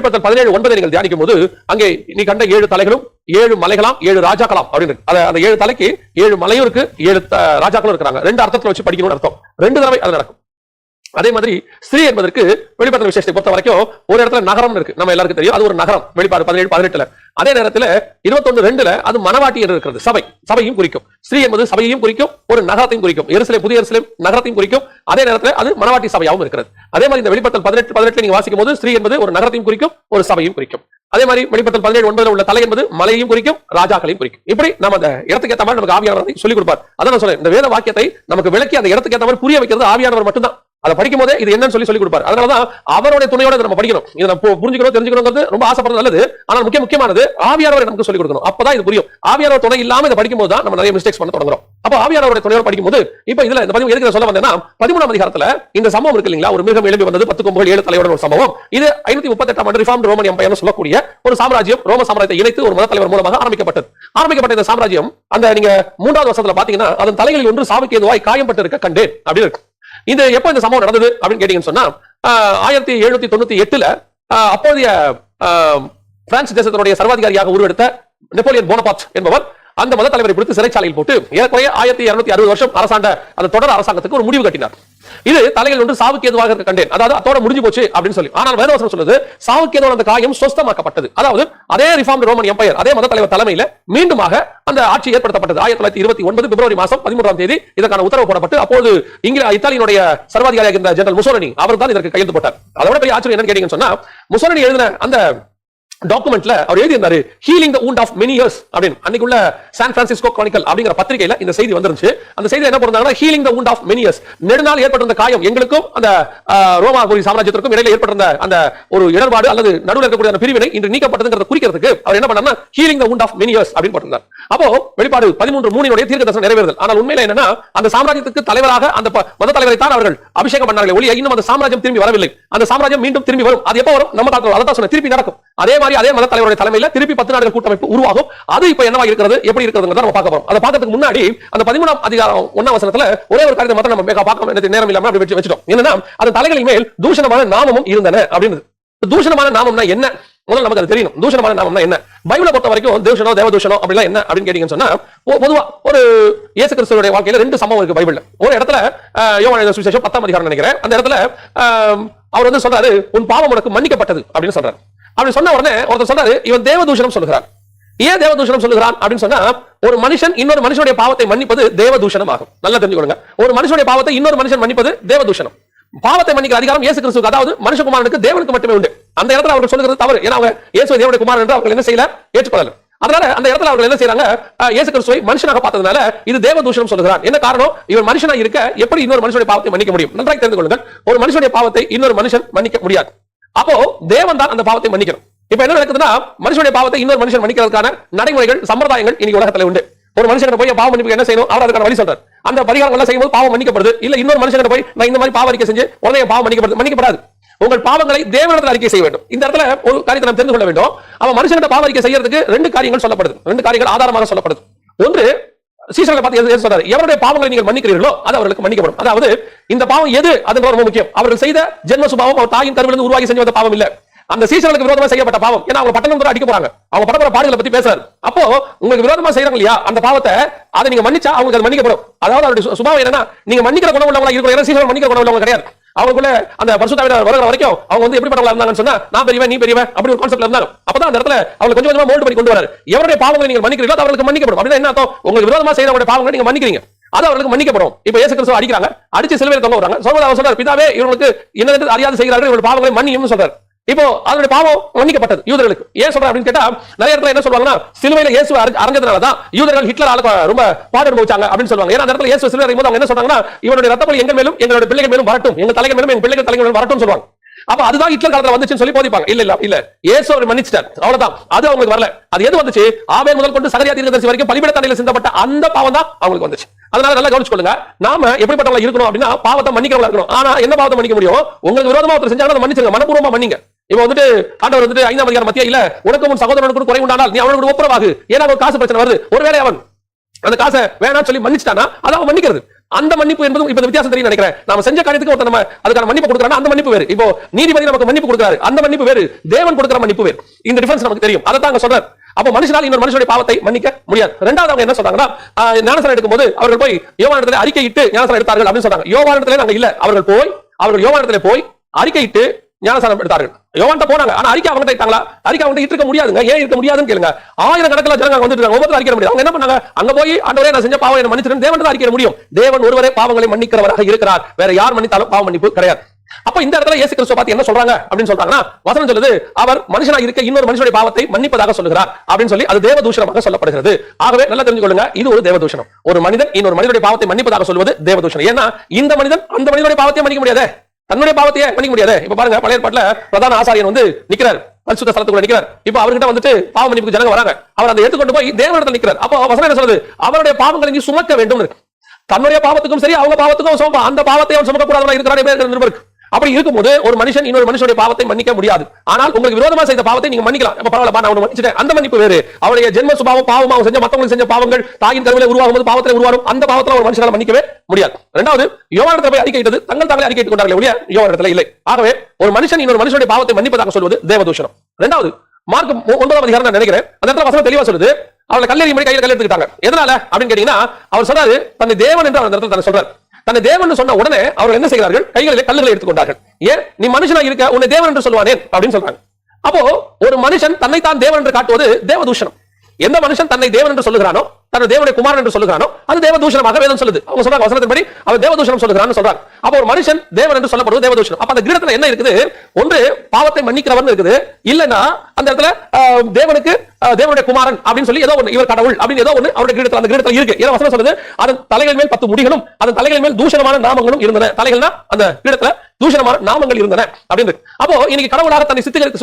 வெளிப்படுத்தல் பதினேழு ஒன்பதை நீங்கள் தியானிக்கும் போது அங்கே நீ கண்ட ஏழு தலைகளும் ஏழு மலைகளாம் ஏழு ராஜாக்களாம் அப்படின்னு அந்த ஏழு தலைக்கு ஏழு மலையும் இருக்கு ஏழு ராஜாக்களும் இருக்கிறாங்க. ரெண்டு அர்த்தத்தில் வச்சு படிக்கணும்னு அர்த்தம். ரெண்டு தடவை அது நடக்கும். அதே மாதிரி ஸ்ரீ என்பதற்கு வெளிப்பாடு விசேஷத்தை பொறுத்த வரைக்கும் ஒரு இடத்துல நகரம் இருக்கு. நம்ம எல்லாருக்கும் தெரியும். அது ஒரு நகரம். வெளிப்பாடு பதினேழு பதினெட்டுல. அதே நேரத்தில் இருபத்தொன்னு ரெண்டுல அது மனவாட்டி என்று இருக்கிறது. சபை. சபையும் குறிக்கும். ஸ்ரீ என்பது சபையையும் குறிக்கும். ஒரு நகரத்தையும் குறிக்கும். எருசலேம் புதிய எருசலேம் நகரத்தையும் குறிக்கும். அதே நேரத்தில் அது மனவாட்டி சபையாகவும் இருக்கிறது. அதே மாதிரி இந்த வெளிப்பத்தல் பதினெட்டு பதினெட்டு நீங்க வாசிக்கும் போது ஸ்ரீ என்பது ஒரு நகரத்தையும் குறிக்கும் ஒரு சபையும் குறிக்கும். அதே மாதிரி வெளிப்பத்தல் பதினேழு ஒன்பதுல உள்ள தலை என்பது மலையையும் குறிக்கும் ராஜாக்களையும் குறிக்கும். இப்படி நம்ம அந்த இடத்துக்கு ஏற்ற மாதிரி நமக்கு ஆவியானவரை சொல்லிக் கொடுப்பார். அதான் நான் சொல்றேன் இந்த வேத வாக்கியத்தை நமக்கு விளக்கி அந்த இடத்துக்கு ஏற்ற மாதிரி புரிய வைக்கிறது ஆவியானவர் மட்டும்தான். அதை படிக்கும் போதே இது என்னன்னு சொல்லி சொல்லி கொடுப்பாரு. அதனாலதான் அவருடைய துணையோட நம்ம படிக்கணும். இதை நம்ம புரிஞ்சுக்கணும் தெரிஞ்சுக்கணுங்கிறது ரொம்ப ஆசைப்படுறது நல்லது. ஆனால் முக்கிய முக்கியமானது ஆவியானவரை நமக்கு சொல்லிக் கொடுக்கணும். அப்பதான் இது புரியும். ஆவியானவர் துணை இல்லாம இதை படிக்கும் போது தான் நம்ம நிறைய மிஸ்டேக்ஸ் பண்ண தொடங்குறோம். அப்போ ஆவியானவருடைய துணையோட படிக்கும்போது இப்ப இதுல இந்த பதிவு எதுக்கு சொல்ல வந்தேன்னா பதிமூணாம் அதிகாரத்துல இந்த சம்பவம் இருக்கு இல்லைங்களா? ஒரு மிருகம் எழுப்பி வந்தது பத்து கொம்புகள் ஏழு தலைவரோட ஒரு சம்பவம். இது ஐநூத்தி முப்பத்தெட்டாம் ஆண்டு ரிஃபார்ம் ரோமன் எம்பையர் சொல்லக்கூடிய ஒரு சாம்ராஜ்யம் ரோம சாம்ராஜ்யத்தை இணைத்து ஒரு மத தலைவர் மூலமாக ஆரம்பிக்கப்பட்டது. ஆரம்பிக்கப்பட்ட இந்த சாம்ராஜ்யம் அந்த நீங்க மூன்றாவது வருஷத்துல பாத்தீங்கன்னா அதன் தலைகளில் ஒன்று சாவுக்கு எதுவாய் காயம்பட்டு இருக்க கண்டேன். அப்படின்னு இருக்கு. இந்த எப்போ இந்த சம்பவம் நடந்தது அப்படின்னு கேட்டீங்கன்னு சொன்னா ஆயிரத்தி எழுநூத்தி தொண்ணூத்தி எட்டுல அப்போதைய ஆஹ், பிரான்ஸ் தேசத்தினுடைய சர்வாதிகாரியாக உருவெடுத்த நெப்போலியன் போனபாட் என்பவர் அந்த மத தலைவரை பிடித்து சிறைச்சாலையில் போட்டு ஏறக்குறைய ஆயிரத்தி இருநூத்தி அறுபது வருஷம் அரசாண்ட அந்த தொடர் அரசாங்கத்துக்கு ஒரு முடிவு கட்டினார். இது தலையில் ஒன்று சாவுக்கு ஏதுவாக இருக்க கண்டேன். அதாவது அதோட முடிஞ்சு போச்சு அப்படின்னு சொல்லி. ஆனால் வேதவசனம் சொல்லுது சாவுக்கு எதுவான அந்த காயம் சொஸ்தமாக்கப்பட்டது. அதாவது அதே ரிஃபார்ம் ரோமன் எம்பையர் அதே மத தலைவர் தலைமையில மீண்டுமாக அந்த ஆட்சி ஏற்படுத்தப்பட்டது. ஆயிரத்தி தொள்ளாயிரத்தி இருபத்தி ஒன்பது பிப்ரவரி மாசம் பதிமூன்றாம் தேதி இதற்கான உத்தரவு போடப்பட்டு அப்போது இங்கில இத்தாலியினுடைய சர்வாதிகாரியாக இருந்த ஜெனரல் முசோரணி அவர் தான் இதற்கு கையெழுத்து போட்டார். அதோட பெரிய ஆச்சரியம் என்னன்னு கேட்டீங்கன்னு சொன்னா முசோரணி எழுதின அந்த டாக்குமெண்ட்ல அவர் எழுதியிருந்தாரு healing the wound of many years அப்படின்னு. அன்னைக்குள்ள சான் பிரான்சிஸ்கோ கிரானிக்கல் அப்படிங்கிற பத்திரிகையில இந்த செய்தி வந்துருச்சு அந்த செய்தி என்ன போறாங்கன்னா healing the wound of many years நெடுநாள் ஏற்பட்டிருந்த காயம் எங்களுக்கும் அந்த ரோமா ரோமாபுரி சாம்ராஜ்யத்திற்கும் இடையில ஏற்பட்டிருந்த அந்த ஒரு இடர்பாடு அல்லது நடுவில் இருக்கக்கூடிய அந்த பிரிவினை இன்று நீக்கப்பட்டதுங்கிறத குறிக்கிறதுக்கு அவர் என்ன பண்ணார்னா healing the wound of many years அப்படின்னு போட்டிருந்தார். அப்போ வெளிப்பாடு பதிமூன்று மூணினுடைய தீர்க்க தரிசனம் நிறைவேறுதல். ஆனால் உண்மையில என்னன்னா அந்த சாம்ராஜ்யத்துக்கு தலைவராக அந்த மத தலைவரை தான் அவர்கள் அபிஷேகம் பண்ணார்கள் ஒளி இன்னும் அந்த சாம்ராஜ்யம் திரும்பி வரவில்லை. அந்த சாம்ராஜ்யம் மீண்டும் திரும்பி வரும். அது எப்போ வரும்? நம்ம காலத்துல அதான் சொன்ன திருப்பி நடக்கும். அதே மாதிரி மாதிரி அதே மத தலைவருடைய தலைமையில் திருப்பி பத்து நாடுகள் கூட்டமைப்பு உருவாகும். அது இப்ப என்னவா இருக்கிறது? எப்படி இருக்கிறது நம்ம பார்க்க போறோம். அதை பார்க்கறதுக்கு முன்னாடி அந்த பதிமூணாம் அதிகாரம் ஒன்னாம் வசனத்துல ஒரே ஒரு காரியத்தை மட்டும் நம்ம மேக பார்க்க வேண்டியது நேரம் இல்லாம அப்படி வச்சுட்டோம். என்னன்னா அந்த தலைகளின் மேல் தூஷணமான நாமமும் இருந்தன அப்படின்னு தூஷணமான நாமம்னா என்ன? முதல்ல நமக்கு அது தெரியணும் தூஷணமான நாமம்னா என்ன? பைபிளை பொறுத்த வரைக்கும் தேவசனோ தேவதூஷணம் அப்படிலாம் என்ன அப்படின்னு கேட்டீங்கன்னு சொன்னா பொதுவா ஒரு இயேசு கிறிஸ்துவோட வாழ்க்கையில ரெண்டு சம்பவம் இருக்கு பைபிள்ல. ஒரு இடத்துல யோகா சுவிசேஷம் பத்தாம் அதிகாரம் நினைக்கிறேன். அந்த இடத்துல ஆஹ், அவர் வந்து சொல்றாரு உன் பாவம் உனக்கு மன்னிக்கப்பட்டது அப்படின்னு சொல்றாரு. அப்படி சொன்ன உடனே ஒருத்தர் சொல்றாரு இவன் தேவதூஷணம் சொல்லுகிறார் ஏன் தேவதூஷணம் சொல்லுகிறான் அப்படின்னு சொன்னா ஒரு மனுஷன் இன்னொரு மனுஷனுடைய பாவத்தை மன்னிப்பது தேவதூஷணம் ஆகும். நல்லா தெரிஞ்சுக்கொள்ளுங்க. ஒரு மனுஷனுடைய பாவத்தை இன்னொரு மனுஷன் மன்னிப்பது தேவதூஷணம். பாவத்தை மன்னிக்கிற அதிகாரம் இயேசு கிறிஸ்துக்கு அதாவது மனுஷகுமாரனுக்கு தேவனுக்கு மட்டுமே உண்டு. அந்த இடத்துல அவர்கள் சொல்லுகிறது தவறு. ஏன்னா அவங்க இயேசு தேவனுடைய குமாரன் என்று அவர்கள் என்ன செய்யல? ஏற்றுக்கொள்ளல. அதனால அந்த இடத்துல அவர்கள் என்ன செய்றாங்க அஹ், இயேசு கிறிஸ்துவை மனுஷனாக பார்த்ததுனால இது தேவதூஷணம் சொல்லுகிறார். என்ன காரணம்? இவர் மனுஷனா இருக்க எப்படி இன்னொரு மனுஷனுடைய பாவத்தை மன்னிக்க முடியும்? நன்றாக தெரிந்து கொள்ளுங்கள். ஒரு மனுஷனுடைய பாவத்தை இன்னொரு மனுஷன் மன்னிக்க முடியாது. அப்போ தேவன் தான் அந்த பாவத்தை மன்னிக்கணும். இப்ப என்ன நடக்குதுன்னா மனுஷனுடைய பாவத்தை இன்னொரு மனுஷன் மன்னிக்கிறதுக்கான நடைமுறைகள் சம்பிரதாயங்கள் இன்னைக்கு உலகத்துல உண்டு. ஒரு மனுஷன் போய் பாவம் மன்னிப்பு என்ன செய்யணும்? அவர் அதுக்கான வழி சொல்றார். அந்த பரிகாரம் எல்லாம் செய்யும்போது பாவம் மன்னிக்கப்படுது. இல்ல இன்னொரு மனுஷன் போய் நான் இந்த மாதிரி பாவ அறிக்கை செஞ்சு உடனே பாவம் மன்னிக்கப்படுது மன்னிக்கப்படாது. உங்கள் பாவங்களை தேவனிடத்தில் அறிக்கை செய்ய வேண்டும். இந்த இடத்துல ஒரு காரியத்தை நாம் தெரிந்து கொள்ள வேண்டும். அவன் மனுஷன்கிட்ட பாவ அறிக்கை செய்யறதுக்கு ரெண்டு காரியங்கள் சொல்லப்படுது. ரெண்டு காரியங்கள் ஆதாரமாக சொல்லப்படுது. ஒன்று சீசனை பார்த்து எது- சொல்றாரு? எவருடைய பாவங்களை நீங்கள் மன்னிக்கிறீர்களோ அது அவர்களுக்கு மன்னிக்கப்படும். அதாவது இந்த பாவம் எது அது ரொம்ப முக்கியம். அவர்கள் செய்த ஜென்ம சுபாவம் அவர் தாயின் கருவிலிருந்து உருவாகி செஞ்ச வந்த பாவம் இல்ல. அந்த சீசனுக்கு விரோதமா செய்யப்பட்ட பாவம். ஏன்னா அவங்க பட்டணம் தூரம் அடிக்க போறாங்க. அவங்க படப்பட பாடுகளை பத்தி பேசுறாரு. அப்போ உங்களுக்கு விரோதமா செய்யறாங்க இல்லையா? அந்த பாவத்தை அதை நீங்க மன்னிச்சா அவங்களுக்கு அது மன்னிக்கப்படும். அதாவது அவருடைய சுபாவம் என்னன்னா நீங்க மன்னிக்கிற குணம் உள்ளவங்களா இருக்கிற சீசன் மன்னிக்கிற குணம் உள்ளவங்க கிடையாது. அவங்களுக்குள்ள அந்த பரிசுத்தாவினர் வருகிற வரைக்கும் அவங்க வந்து எப்படிப்பட்டவங்களா இருந்தாங்கன்னு சொன்னா நான் பெரியவன் நீ பெரியவன் அப்படி ஒரு கான்செப்ட்ல இருந்தாலும் அப்பதான் அந்த இடத்துல அவங்க கொஞ்சம் கொஞ்சமா மோல்டு பண்ணி கொண்டு வராரு எவருடைய பாவங்களை நீங்க மன்னிக்கிறீங்களோ அவங்களுக்கு அவர்களுக்கு மன்னிக்கப்படும். அப்படின்னா என்ன அர்த்தம்? உங்களுக்கு விரோதமா செய்யறவங்களுடைய பாவங்களை நீங்க மன்னிக்கிறீங்க. அது அவர்களுக்கு மன்னிக்கப்படும். இப்ப இயேசு கிறிஸ்துவ அடிக்கிறாங்க. அடிச்சு சிலுவையில் தொங்க வராங்க சொல்றது அவர் சொல்றாரு பிதாவே இவங்களுக்கு என்னது அறியாது செய்கிறார்கள் இவங்க பாவங்களை மன்னியும் சொல்றாரு. இப்போ அதனுடைய பாவம் மன்னிக்கப்பட்டது யூதர்களுக்கு. ஏன் சொல்றேன் அப்படின்னு கேட்டா நிறைய இடத்துல என்ன சொல்லுவாங்கன்னா சிலுவையில இயேசு அரைஞ்சதுனால தான் யூதர்கள் ஹிட்லர் ஆளுக்கு ரொம்ப பாடு அனுபவிச்சாங்க அப்படின்னு சொல்லுவாங்க. ஏன்னா அந்த இடத்துல இயேசு சிலுவை அறையும் போது அவங்க என்ன சொல்றாங்கன்னா இவனுடைய ரத்த எங்க மேலும் எங்களுடைய பிள்ளைகள் மேலும் வரட்டும் எங்க தலைகள் மேலும் எங்க பிள்ளைகள் தலைகள் மேலும் வரட்டும் சொல்லுவாங்க. அப்ப அதுதான் ஹிட்லர் காலத்துல வந்துச்சுன்னு சொல்லி போதிப்பாங்க. இல்ல இல்ல இல்ல. ஏசு அவர் மன்னிச்சிட்டார். அவ்வளவுதான். அது அவங்களுக்கு வரல. அது எது வந்துச்சு? ஆவே முதல் கொண்டு சகரியா தீர்க்கதரிசி வரைக்கும் பலிபீட தண்டையில சிந்தப்பட்ட அந்த பாவம் தான் அவங்களுக்கு வந்துச்சு. அதனால நல்லா கவனிச்சுக்கொள்ளுங்க. நாம எப்படிப்பட்டவங்களா இருக்கணும் அப்படின்னா பாவத்தை மன்னிக்கிறவங்களா இருக்கணும். ஆனா என்ன பாவத்தை மன்னிக்க முடியும்? உங்களுக்கு விரோதமா ஒருத்தர் செஞ்சாலும் அதை மன்னிச்சிருங்க. மனப்பூர்வமா மன்னிங்க. இப்போ வந்துட்டு ஆண்டவர் வந்துட்டு ஐந்தாம் அதிகாரம் மத்திய இல்ல உனக்கு உன் சகோதரனுக்கு குறை உண்டானால் நீ அவனுக்கு ஒப்புரவாகு. ஏன்னா அவன் காசு பிரச்சனை வருது. ஒருவேளை அவன் அந்த காசை வேணாம் சொல்லி மன்னிச்சிட்டானா அதை அவன் மன்னிக்கிறது. அந்த மன்னிப்பு என்பதும் இப்ப வித்தியாசம் தெரியும் நினைக்கிறேன். நாம செஞ்ச காரியத்துக்கு ஒருத்தர் நம்ம அதுக்கான மன்னிப்பு கொடுக்குறாங்க அந்த மன்னிப்பு வேறு. இப்போ நீதிபதி நமக்கு மன்னிப்பு கொடுக்குறாரு. அந்த மன்னிப்பு வேறு. தேவன் கொடுக்குற மன்னிப்பு வேறு. இந்த டிஃபரன்ஸ் நமக்கு தெரியும். அதை தான் சொல்றாரு. அப்போ மனுஷனால் இன்னொரு மனுஷனுடைய பாவத்தை மன்னிக்க முடியாது. ரெண்டாவது அவங்க என்ன சொன்னாங்கன்னா ஆஹ், எடுக்கும் எடுக்கும்போது அவர்கள் போய் யோவானிடத்தில் அறிக்கையிட்டு ஞானஸ்நானம் எடுத்தார்கள் அப்படின்னு சொன்னாங்க யோவானிடத்திலே நாங்க இல்ல. அவர்கள் போய் அவர்கள் யோவானிடத்திலே போய் அறிக்கையிட்டு ஞானசாரம் எடுத்தார்கள். யோவான்ட்ட போனாங்க. ஆனா அறிக்கை அவங்க இட்டாங்களா? அறிக்கை அவங்க இருக்க முடியாதுங்க. ஏன் இருக்க முடியாதுன்னு கேளுங்க. ஆயிரம் கணக்கில் ஜனங்க வந்துட்டு இருக்காங்க. ஒவ்வொருத்தரும் அறிக்கை முடியாது. அவங்க என்ன பண்ணாங்க? அங்க போய் ஆண்டவரே நான் செஞ்ச பாவம் என்ன மன்னிச்சிருந்தேன் தேவன் தான் அறிக்கை முடியும். தேவன் ஒருவரே பாவங்களை மன்னிக்கிறவராக இருக்கிறார். வேற யார் மன்னித்தாலும் பாவ மன்னிப்பு கிடையாது. அப்ப இந்த இடத்துல இயேசு கிறிஸ்துவ பார்த்து என்ன சொல்றாங்க? அப்படின்னு சொல்றாங்கன்னா வசனம் சொல்லுது அவர் மனுஷனா இருக்க இன்னொரு மனுஷனுடைய பாவத்தை மன்னிப்பதாக சொல்லுகிறார். அப்படின்னு சொல்லி அது தேவதூஷணமாக சொல்லப்படுகிறது. ஆகவே நல்லா தெரிஞ்சுக்கொள்ளுங்க இது ஒரு தேவதூஷணம். ஒரு மனிதன் இன்னொரு மனிதனுடைய பாவத்தை மன்னிப்பதாக சொல்வது தேவதூஷணம். ஏன்னா இந்த மனிதன் அந்த மனிதனுடைய பாவத்தை மன்னிக்க முடியாதே. தன்னுடைய பாவத்தையே மன்னிக்க முடியாது. இப்ப பாருங்க பழைய ஏற்பாட்டுல பிரதான ஆசாரியன் வந்து நிக்கிறார். பரிசுத்த ஸ்தலத்துக்குள்ள நிக்கிறார். இப்ப அவர்கிட்ட வந்துட்டு பாவ மன்னிப்புக்கு ஜனங்க வராங்க. அவர் அதை எடுத்துக்கொண்டு போய் தேவனிடத்தில் நிக்கிறார். அப்போ வசனம் என்ன சொல்றது அவருடைய பாவங்களை நீ சுமக்க வேண்டும் தன்னுடைய பாவத்துக்கும் சரி அவங்க பாவத்துக்கும் அவன் அந்த பாவத்தை அவன் சுமக்க கூடாது இருக்கிறான் நிருபருக்கு அப்படி இருக்கும்போது ஒரு மனுஷன் இன்னொரு மனுஷனுடைய பாவத்தை மன்னிக்க முடியாது. ஆனால் உங்களுக்கு விரோதமா செய்த பாவத்தை நீங்க மன்னிக்கலாம். பரவாயில்ல நான் மன்னிச்சிட்டேன். அந்த மன்னிப்பு வேறு. அவருடைய ஜென்ம சுபாவம் பாவம் அவன் செஞ்ச மத்தவங்களுக்கு செஞ்ச பாவங்கள் தாயின் கருவில உருவாகும் போது பாவத்தில் உருவாகும் அந்த பாவத்தில் ஒரு மனுஷனால் மன்னிக்கவே முடியாது. ரெண்டாவது யோவானத்தை போய் அறிக்கையிட்டது தங்கள் தாங்களே அறிக்கை கொண்டார்கள் ஒழிய யோவானத்துல இல்லை. ஆகவே ஒரு மனுஷன் இன்னொரு மனுஷனுடைய பாவத்தை மன்னிப்பதாக சொல்வது தேவதூஷணம். ரெண்டாவது மார்க் ஒன்பதாம் அதிகாரம் நான் நினைக்கிறேன். அந்த இடத்துல வசனம் தெளிவா சொல்லுது. அவளை கல்லெறி மணி கையில் கல்லெடுத்துக்கிட்டாங்க எதனால? அப்படின்னு கேட்டீங்கன்னா அவர் சொன்னாரு தன்னை தேவன் என்று அவர் அந்த இடத்துல தன்னை சொல்றாரு. தன்னை தேவன் சொன்ன உடனே அவர்கள் என்ன செய்கிறார்கள்? கைகளிலே கல்லுகளை எடுத்துக்கொண்டார்கள். ஏன்? நீ மனுஷனா இருக்க உன்னை தேவன் என்று சொல்வானேன் அப்படின்னு சொல்றாங்க. அப்போ ஒரு மனுஷன் தன்னைத்தான் தேவன் என்று காட்டுவது தேவதூஷணம். எந்த மனுஷன் தன்னை தேவன் என்று சொல்லுகிறானோ தன்னை தேவனுடைய குமாரன் என்று சொல்லுகிறானோ அது தேவதூஷணமாக வேதம் சொல்லுது. அவங்க சொல்றாங்க வசனத்தின்படி அவர் தேவதூஷணம் சொல்லுகிறான்னு சொல்றாங்க. அப்போ ஒரு மனுஷன் தேவன் என்று சொல்லப்படுவது தேவதூஷணம். அப்ப அந்த கிரீடத்துல என்ன இருக்குது? ஒன்று பாவத்தை மன்னிக்கிறவன் இருக்குது. இல்லைன்னா அந்த இடத்துல தேவனுக்கு தேவனுடைய குமாரன் அப்படின்னு சொல்லி ஏதோ ஒன்று இவர் கடவுள் அப்படின்னு ஏதோ ஒன்று அவருடைய கிரீடத்துல அந்த கிரீடத்துல இருக்கு. ஏதோ வசனம் சொல்லுது அதன் தலைகள் மேல் பத்து முடிகளும் அதன் தலைகள் மேல் தூஷணமான நாமங்களும் இருந்தன. தலைகள்னா அந்த கிரீடத்துல தூஷணமான நாமங்கள் இருந்தன அப்படின்னு அப்போ இன்னைக்கு கடவுளாக தன்னை சித்திகரித்து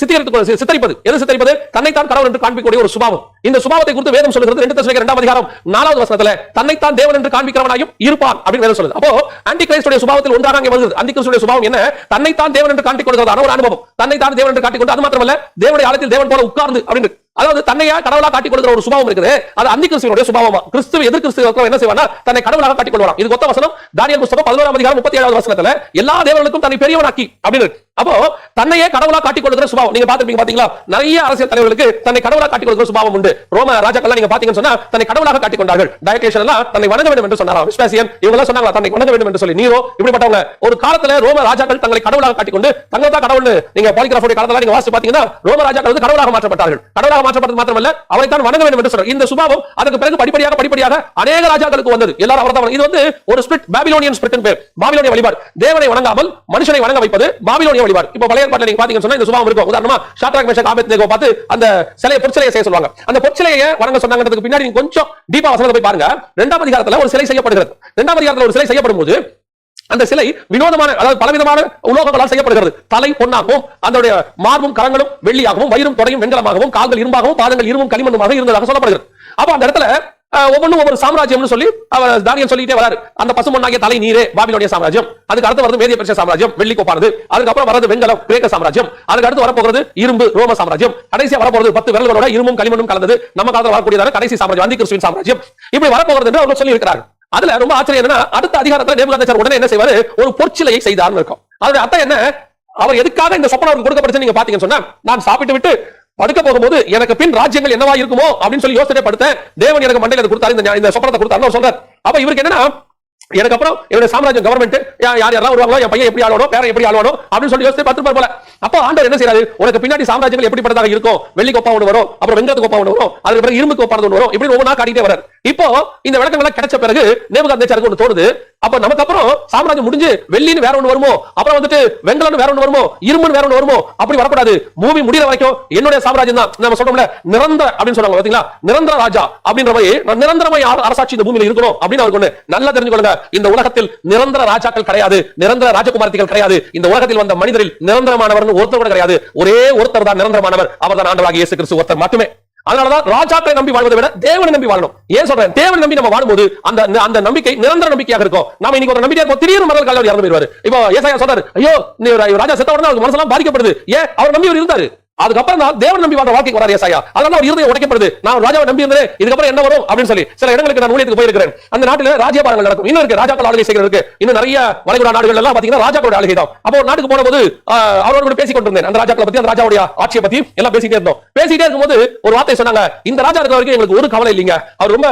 சித்திகரித்து சித்தரிப்பது. எது சித்தரிப்பது? தன்னைத்தான் கடவுள் என்று காண்பிக்கக்கூடிய ஒரு சுபாவம். இந்த சுபாவத்தை குறித்து வேதம் சொல்லுகிறது ரெண்டு தசமிக்க இரண்டாம் அதிகாரம் நாலாவது வசனத்துல தன்னைத்தான் தேவன் என்று காண்பிக்கிறவனாயும் இருப்பான் அப்படின்னு வேதம் சொல்லுது. அப்போ அண்டி கிரைஸ்டுடைய சுபாவத்தில் ஒன்றாக அங்கே வருது அண்டி கிறிஸ்துடைய சுபாவம் என்ன? தன்னைத்தான் தேவன் என்று காட்டிக் கொடுத்ததான ஒரு அனுபவம் தன்னைத்தான் தேவன் என்று காட்டிக் கொண்டு அது மாத்திரமல்ல தேவனுடைய ஆலயத்தில் தேவன் போல உட்கார்ந்து அப்படின்னு அதாவது தன்னையா கடவுளா காட்டிக் கொள்கிற ஒரு சுபாவம் இருக்குது? அது அந்தி கிறிஸ்துவனுடைய சுபாவமா. கிறிஸ்துவ எதிர் கிறிஸ்துவ என்ன செய்வானா தன்னை கடவுளாக காட்டிக் கொள்வான் இது கொத்த வசனம். தானியல் புஸ்தகம் பதினோராம் அதிகாரம் முப்பத்தி ஏழாவது வசனத்துல எல்லா தேவர்களுக்கும் தன்னை பெரியவனாக்கி அப்படின்னு அப்போ தன்னையே கடவுளா காட்டிக் கொள்கிற சுபாவம். நீங்க பாத்துருப்பீங்க பாத்தீங்களா? நிறைய அரசியல் தலைவர்களுக்கு தன்னை கடவுளா காட்டிக் கொள்கிற சுபாவம் உண்டு. ரோம ராஜாக்கள் நீங்க பாத்தீங்கன்னு சொன்னா தன்னை கடவுளாக காட்டிக் கொண்டார்கள். டயக்லேஷன் எல்லாம் தன்னை வணங்க வேண்டும் என்று சொன்னாராம். விஸ்வாசியன் இவங்க எல்லாம் சொன்னாங்களா தன்னை வணங்க வேண்டும் என்று சொல்லி. நீரோ இப்படிப்பட்டவங்க. ஒரு காலத்துல ரோம ராஜாக்கள் தங்களை கடவுளாக காட்டிக்கொண்டு தங்களை தான் கடவுள் நீங்க பாலிகிராஃபுடைய காலத்துல நீங்க வாசி பாத்தீங்கன்னா ரோம ராஜாக்கள் வந்து கடவுளாக மாற்றப்பட்டார்கள். கடவுளாக மாற்றப்பட்டது மாத்திரமல்ல அவரைத்தான் வணங்க வேண்டும் என்று சொல்றார் இந்த சுபாவம் அதற்கு பிறகு படிப்படியாக படிப்படியாக அநேக ராஜாக்களுக்கு வந்தது. எல்லாரும் அவர்தான் இது வந்து ஒரு ஸ்பிரிட் பாபிலோனியன் ஸ்பிரிட் பேர். பாபிலோனிய வழிபாடு. தேவனை வணங்காமல் மனுஷனை வணங்க வைப்பது பாபிலோனிய வழிபாடு. இப்போ பழைய பாட்டில் நீங்க பாத்தீங்கன்னு சொன்னா இந்த சுபாவம் இருக்கும். உதாரணமா ஷாத்ராக் மேஷக் ஆபேத்நேகோ பார்த்து அந்த சிலையை பொற்சிலையை செய்ய சொல்லுவாங்க. அந்த பொற்சிலையை வணங்க சொன்னாங்கிறதுக்கு பின்னாடி கொஞ்சம் டீப்பா வசனத்தை போய் பாருங்க. ரெண்டாம் அதிகாரத்துல ஒரு சிலை செய்யப்படுகிறது. ரெண்டாம் அதிகாரத்துல ஒரு சிலை செய்யப்படும் போது அந்த சிலை வினோதமான அதாவது பலவிதமான உலோகங்களால் செய்யப்படுகிறது. தலை பொன்னாகவும் அதனுடைய மார்பும் கரங்களும் வெள்ளியாகவும் வயிறும் தொடையும் வெண்கலமாகவும் கால்கள் இரும்பாகவும் பாதங்கள் இரும்பும் களிமண்ணுமாக இருந்ததாக சொல்லப்படுகிறது. அப்ப அந்த இடத்துல ஒவ்வொன்றும் ஒவ்வொரு சாம்ராஜ்யம்னு சொல்லி அவர் தானியம் சொல்லிட்டே வராரு. அந்த பசுமண்ணாகிய தலை நீரே பாபிலோடைய சாம்ராஜ்யம். அதுக்கு அடுத்து வருது மேதிய பெருஷ சாம்ராஜ்யம் வெள்ளி கோப்பானது அதுக்கப்புறம் வரது வெங்கலம் கிரேக்க சாம்ராஜ்யம். அதுக்கு அடுத்து வரப்போகிறது இரும்பு ரோம சாம்ராஜ்யம். கடைசியா வரப்போகிறது பத்து விரல்களோட இரும்பும் களிமண்ணும் கலந்தது. நம்ம காலத்தில் வரக்கூடியதான கடைசி சாம்ராஜ்யம் அந்த கிறிஸ்துவின் சாம்ராஜ்யம். இப்படி வரப்போகிறது என்று அவர் சொல்லி இருக்கிறார் அதுல ரொம்ப ஆச்சரியம் என்னன்னா அடுத்த அதிகாரத்துல நேபுகாத்நேச்சர் உடனே என்ன செய்வாரு? ஒரு பொற்சிலையை செய்தார்னு இருக்கும். அதோட அர்த்தம் என்ன? அவர் எதுக்காக இந்த சொப்பனம் அவருக்கு கொடுக்கப்பட்டுச்சு நீங்க பாத்தீங்கன்னு சொன்னா நான் சாப்பிட்டு விட்டு படுக்க போகும்போது எனக்கு பின் ராஜ்யங்கள் என்னவா இருக்குமோ அப்படின்னு சொல்லி யோசனை படுத்தேன் தேவன் எனக்கு மண்டையில கொடுத்தாரு இந்த இந்த சொப்பனத்தை கொடுத்தாருன்னு சொல்றாரு. அப்ப இவருக்கு என்னன்னா எனக்கு அப்புறம் என்னுடைய சாம்ராஜ்யம் கவர்மெண்ட் யார் யாரெல்லாம் வருவாங்களோ என் பையன் எப்படி ஆளணும் பேரன் எப்படி ஆளணும் அப்படின்னு சொல்லி யோசித்து பத்து போல. அப்போ ஆண்டவர் என்ன செய்யறாரு உனக்கு பின்னாடி சாம்ராஜ்யங்கள் எப்படிப்பட்டதாக இருக்கும் வெள்ளி கோப்பா ஒன்று வரும் அப்புறம் வெங்கத்து கோப்பா ஒன்று வரும் அதுக்கு பிறகு இரும்பு கோப்பா ஒன்று வரும் இப்படி ஒவ்வொன்றா காட்டிட்டே வரார் இப்போ இந்த விளக்கங்கள் கிடைச்ச பிறகு நேபுகாத்நேச்சருக்கு ஒன்று தோணுது. அப்ப நமக்கு அப்புறம் சாம்ராஜ்யம் முடிஞ்சு வெள்ளின்னு வேற ஒன்று வருமோ? அப்புறம் வந்துட்டு வெங்கலன்னு வேற ஒன்று வருமோ? இரும்புன்னு வேற ஒன்று வருமோ? அப்படி வரக்கூடாது. மூவி முடிகிற வரைக்கும் என்னுடைய சாம்ராஜ்யம் தான். நம்ம சொல்றோம்ல நிரந்தர அப்படின்னு சொல்றாங்க பாத்தீங்களா? நிரந்தர ராஜா அப்படின்ற மாதிரி நான் நிரந்தரமாய் அரசாட்சி இந்த பூமியில இருக்கணும் அப்படின்னு அவருக்கு ஒண்ணு நல்லா தெரிஞ்சுக்கொள்ளுங்க. இந்த உலகத்தில் நிரந்தர ராஜாக்கள் கிடையாது நிரந்தர ராஜகுமார்த்திகள் கிடையாது. இந்த உலகத்தில் வந்த மனிதரில் நிரந்தரமானவர் ஒருத்தர் கூட கிடையாது. ஒரே ஒருத்தர் தான் நிரந்தரமானவர் அவர் தான் ஆண்டவராக இயேசு கிறிஸ்து ஒருத்தர் மட்டுமே. அதனாலதான் ராஜாக்களை நம்பி வாழ்வதை விட தேவனை நம்பி வாழணும். ஏன் சொல்றேன்? தேவனை நம்பி நம்ம வாழும்போது அந்த அந்த நம்பிக்கை நிரந்தர நம்பிக்கையாக இருக்கும். நாம இன்னைக்கு ஒரு நம்பிக்கையா இருக்கும். திடீர்னு மகள் காலையில் இறந்து போயிருவாரு இப்போ ஏசாயா சொல்றாரு ஐயோ நீ ராஜா செத்த உடனே அவருக்கு மனசெல்லாம் பாதிக்கப்படுது. ஏன்? அவர் நம்பி அவர் இருந்தாரு. அதுக்கப்புறம் தான் தேவன் நம்பி வாழ்ற வாழ்க்கைக்கு வராது ஏசாயா. அதனால அவர் இருதயம் உடைக்கப்படுது. நான் ராஜாவை நம்பி இருந்தேன் இதுக்கப்புறம் என்ன வரும் அப்படின்னு சொல்லி. சில இடங்களுக்கு நான் ஊழியத்துக்கு போயிருக்கிறேன். அந்த நாட்டுல ராஜ்யபாரங்கள் நடக்கும். இன்னும் இருக்கு ராஜாக்கள் ஆளுகை செய்கிறது இருக்கு இன்னும் நிறைய வளைகுடா நாடுகள் எல்லாம் பாத்தீங்கன்னா ராஜாக்களோட ஆளுகை தான். அப்போ நாட்டுக்கு போன போது அவரோட கூட பேசிக் கொண்டிருந்தேன். அந்த ராஜாக்களை பத்தி அந்த ராஜாவுடைய ஆட்சியை பத்தி எல்லாம் பேசிட்டே இருந்தோம். பேசிட்டே இருக்கும்போது ஒரு வார்த்தை சொன்னாங்க இந்த ராஜா இருக்கிற வரைக்கும் எங்களுக்கு ஒரு கவலை இல்லைங்க. அவர் ரொம்ப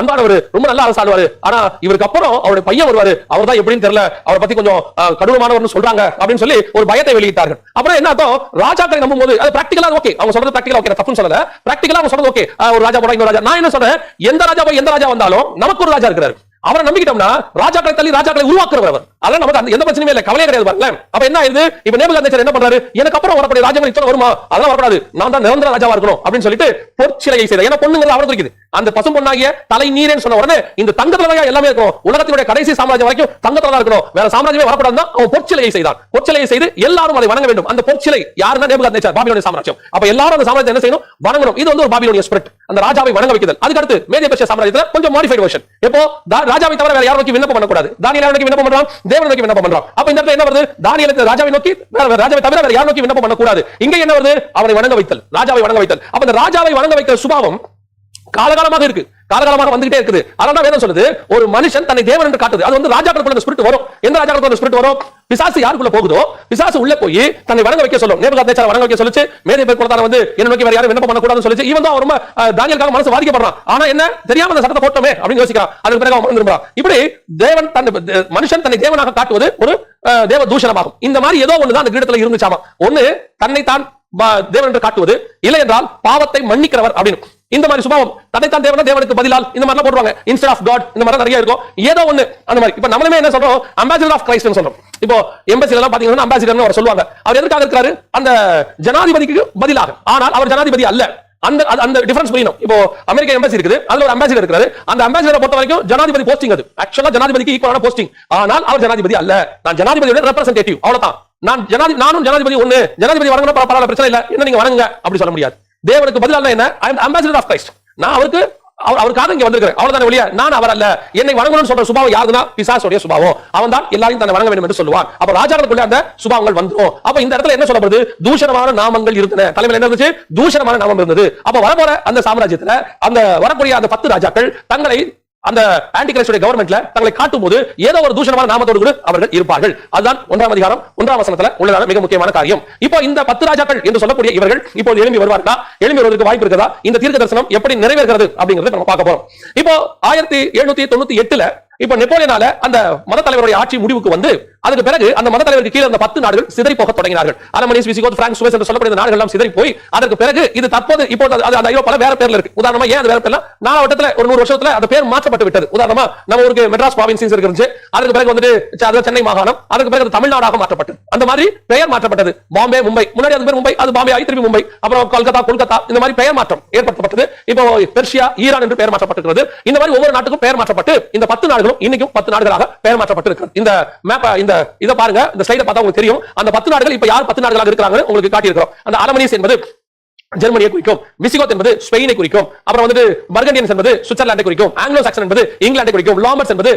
அன்பானவர் ரொம்ப நல்லா அரசாடுவாரு ஆனா இவருக்கு அப்புறம் அவருடைய பையன் வருவாரு. அவர் தான் எப்படின்னு தெரியல. அவரை பத்தி கொஞ்சம் ஆஹ், கடுமையானவர்னு சொல்றாங்க. அப்படின்னு சொல்லி ஒரு பயத்தை வெளியிட்டார்கள். அப்புறம் என்ன அர்த்தம்? ராஜாக்களை நம்பும் போது அது பிராக்டிகலா ஓகே அவங்க சொல்றது பிராக்டிகலா ஓகே தப்புன்னு சொல்லல. பிராக்டிகலா அவங்க சொல்றது ஓகே ஒரு ராஜா போட இன்னொரு ராஜா. நான் என்ன சொல்றேன்? எந்த ராஜா போய் எந்த ராஜா வந்தாலும் நமக்கு ஒரு ராஜா இருக்கிறாரு. அவரை நம்பிக்கிட்டோம்னா ராஜாக்களை தள்ளி ராஜாக்களை உருவாக்குறவர் அவர். அதெல்லாம் நமக்கு எந்த பிரச்சனையும் இல்லை. கவலையே கிடையாது பாருங்க அப்ப என்ன ஆயிருது? இப்ப நேபுகாத்நேச்சர் என்ன பண்றாரு? எனக்கு அப்புறம் வரக்கூடிய ராஜாக்கள் இத்தனை வருமா? அதெல்லாம் வரக்கூடாது. நான் தான் நிரந்தர ராஜாவா இருக்கணும் அப்படின்னு சொல்லிட்டு பொற்சிலையை செய்த ஏன்னா பொண்ணுங்கிறது அவரை குறிக்குது. அந்த பசும் பொண்ணாகிய தலை நீரேன்னு சொன்ன உடனே இந்த தங்கத்துல தான் எல்லாமே இருக்கணும். உலகத்தினுடைய கடைசி சாம்ராஜ்யம் வரைக்கும் தங்கத்துல தான் இருக்கணும். வேற சாம்ராஜ்யமே வரக்கூடாதுன்னா அவன் பொற்சிலையை செய்தான். பொற்சிலையை செய்து எல்லாரும் அதை வணங்க வேண்டும். அந்த பொற்சிலை யாருன்னா நேபுகாத்நேச்சர் பாபிலோனிய சாம்ராஜ்யம். அப்ப எல்லாரும் அந்த சாம்ராஜ்யம் என்ன செய்யணும்? வணங்கணும். இது வந்து ஒரு பாபிலோனிய ஸ்பிரிட் அந்த ராஜாவை வணங்க வைக்கிறது அதுக்கு அடுத்து மேதிய பெரிய சாம்ராஜ்யத்துல கொஞ்சம் மாடிஃபைட் வெர்ஷன் இப்போ ராஜாவை தவிர வேற யாரை நோக்கி விண்ணப்பம் பண்ணக்கூடாது? தானியலை நோக்கி விண்ணப்பம் பண்றான் தேவனை நோக்கி விண்ணப்பம் பண்றான் அப்ப இந்த இடத்துல என்ன வருது? தானியலுக்கு ராஜாவை நோக்கி ராஜாவை தவிர வேற யாரை நோக்கி விண்ணப்பம் பண்ணக்கூடாது? இங்க என்ன வருது? அவரை வணங்க வைத்தல் ராஜாவை வணங்க வைத்தல். அப்ப இந்த ராஜாவை வணங்க வைக்கிற சுபாவம் காலகாலமாக இருக்கு. காலகாலமாக வந்துகிட்டே இருக்குது. அதனால வேதம் சொல்லுது ஒரு மனுஷன் தன்னை தேவன் என்று காட்டுது. அது வந்து ராஜாக்களுக்குள்ள ஸ்பிரிட் வரும். எந்த ராஜாக்களுக்குள்ள ஸ்பிரிட் வரும்? பிசாசு யாருக்குள்ள போகுதோ பிசாசு உள்ள போய் தன்னை வணங்க வைக்க சொல்லும். நேபுகாத்நேச்சரை வணங்க வைக்க சொல்லுச்சு. மேதே பேர் கூட வந்து என்ன நோக்கி வேற யாரும் விண்ணப்பம் பண்ணக்கூடாதுன்னு சொல்லிச்சு. இவன் தான் ரொம்ப அஹ், தானியலுக்காக மனசு பாதிக்கப்படுறான் ஆனா என்ன? தெரியாம அந்த சட்டத்தை போட்டோமே அப்படின்னு யோசிக்கிறான். அதுக்கு பிறகு அவன் திரும்புறான் இப்படி தேவன் தன் மனுஷன் தன்னை தேவனாக காட்டுவது ஒரு அஹ், தேவ தூஷணமாகும். இந்த மாதிரி ஏதோ ஒண்ணுதான் அந்த கிரீடத்துல இருந்துச்சாமா? ஒண்ணு தன்னை தான் தேவன் என்று காட்டுவது. இல்லை என்றால் பாவத்தை மன்னிக்கிறவர் அப்படின்னு. இந்த மாதிரி சுபாவம் தடைத்தான் தேவனா தேவனுக்கு பதிலால் இந்த மாதிரிலாம் போடுவாங்க. இன்ஸ்டர் ஆஃப் காட் இந்த மாதிரி நிறைய இருக்கும். ஏதோ ஒண்ணு அந்த மாதிரி. இப்ப நம்மளுமே என்ன சொல்றோம்? அம்பாசிடர் ஆஃப் கிரைஸ்ட் சொல்றோம். இப்போ எம்பசில எல்லாம் பாத்தீங்கன்னா அம்பாசிடர்னு அவர் சொல்லுவாங்க. அவர் எதற்காக இருக்காரு? அந்த ஜனாதிபதிக்கு பதிலாக. ஆனால் அவர் ஜனாதிபதி அல்ல. அந்த அந்த டிஃபரன்ஸ் புரியணும். இப்போ அமெரிக்க எம்பசி இருக்குது. அதுல ஒரு அம்பாசிடர் இருக்காரு. அந்த அம்பாசிடரை பொறுத்த வரைக்கும் ஜனாதிபதி போஸ்டிங் அது. ஆக்சுவலா ஜனாதிபதிக்கு ஈக்குவலான போஸ்டிங் ஆனால் அவர் ஜனாதிபதி அல்ல. நான் ஜனாதிபதியோட ரெப்ரசன்டேட்டிவ் அவ்வளவுதான். நான் ஜனாதி நானும் ஜனாதிபதி ஒண்ணு. ஜனாதிபதி வணங்கினா பரவாயில்ல பிரச்சனை இல்ல. என்ன நீங்க வணங்குங்க. அப்படி சொல்ல முடியாது. தேவனுக்கு பதிலாக என்ன? அம்பாசிடர் ஆஃப் கிரைஸ்ட் நான் அவருக்கு அவர் அவருக்காக இங்க வந்திருக்கிறேன். அவ்வளவுதானே ஒழிய நான் அவர் அல்ல. என்னை வணங்கணும்னு சொல்ற சுபாவம் யாருன்னா பிசாசுடைய சுபாவம். அவன் தான் எல்லாரையும் தன்னை வணங்க வேண்டும் என்று சொல்லுவான். அப்ப ராஜாக்களுக்குள்ள அந்த சுபாவங்கள் வந்துரும் அப்ப இந்த இடத்துல என்ன சொல்லப்படுது? தூஷணமான நாமங்கள் இருந்தன. தலைமையில் என்ன இருந்துச்சு? தூஷணமான நாமம் இருந்தது. அப்ப வரப்போற அந்த சாம்ராஜ்யத்துல அந்த வரக்கூடிய அந்த பத்து ராஜாக்கள் தங்களை அந்த ஆன்டி கிரைஸ்டுடைய கவர்மெண்ட்ல தங்களை காட்டும் போது ஏதோ ஒரு தூஷணமான நாமத்தோடு கூட அவர்கள் இருப்பார்கள். அதுதான் ஒன்றாம் அதிகாரம் ஒன்றாம் வசனத்துல உள்ளதான மிக முக்கியமான காரியம். இப்போ இந்த பத்து ராஜாக்கள் என்று சொல்லக்கூடிய இவர்கள் இப்போ எழும்பி வருவார்களா? எழும்பி வருவதற்கு வாய்ப்பு இருக்கிறதா இந்த தீர்க்க தரிசனம் எப்படி நிறைவேறுகிறது அப்படிங்கறத நம்ம பார்க்க போறோம். இப்போ ஆயிரத்தி எழுநூத்தி தொண்ணூத்தி எட்டுல இப்ப நெப்போலியனால அந்த மத தலைவருடைய ஆட்சி முடிவுக்கு வந்து அதுக்கு பிறகு அந்த மத தலைவருக்கு கீழே அந்த பத்து நாடுகள் சிதறி போக தொடங்கினார்கள். அலமனிஸ் விசிகோத் பிரான்ஸ் சுவேஸ் என்று சொல்லப்படுற நாடுகள் எல்லாம் சிதறி போய் அதற்கு பிறகு இது தற்போது இப்போ அது அந்த ஐரோப்பால வேற பேர்ல இருக்கு. உதாரணமா ஏன் அது வேற பேர்ல நாலாவட்டத்துல ஒரு நூறு வருஷத்துல அந்த பேர் மாற்றப்பட்டு விட்டது. உதாரணமா நம்ம ஊருக்கு மெட்ராஸ் ப்ராவின்ஸ் இருந்துச்சு. அதுக்கு பிறகு வந்துட்டு அது சென்னை மாகாணம் அதுக்கு பிறகு தமிழ்நாடாக மாற்றப்பட்டது. அந்த மாதிரி பெயர் மாற்றப்பட்டது. பாம்பே மும்பை முன்னாடி அது பேர் மும்பை அது பாம்பே ஆகி திரும்பி மும்பை அப்புறம் கொல்கத்தா கொல்கத்தா இந்த மாதிரி பெயர் மாற்றம் ஏற்படுத்தப்பட்டது. இப்போ பெர்ஷியா ஈரான் என்று பெயர் மாற்றப்பட்டிருக்கிறது. இந்த மாதிரி ஒவ்வொரு நாட்டுக்கும் பெயர் மாற்றப்பட்டு இந்த பத்து நாடுகள் நாடுகளும் இன்னைக்கும் பத்து நாடுகளாக பெயர் மாற்றப்பட்டிருக்கு. இந்த மேப் இந்த இதை பாருங்க இந்த ஸ்லைட பார்த்தா உங்களுக்கு தெரியும். அந்த பத்து நாடுகள் இப்ப யார் பத்து நாடுகளாக இருக்கிறாங்க உங்களுக்கு காட்டியிருக்கிறோம். அந்த அலமனிஸ் என்பது ஜெர்மனியை குறிக்கும் விசிகோத் என்பது ஸ்பெயினை குறிக்கும் அப்புறம் வந்துட்டு பர்கண்டியன்ஸ் என்பது சுவிட்சர்லாண்டை குறிக்கும் ஆங்கிலோ சாக்சன் என்பது இங்கிலாண்டை குறிக்கும் லாமர்ஸ் என்பது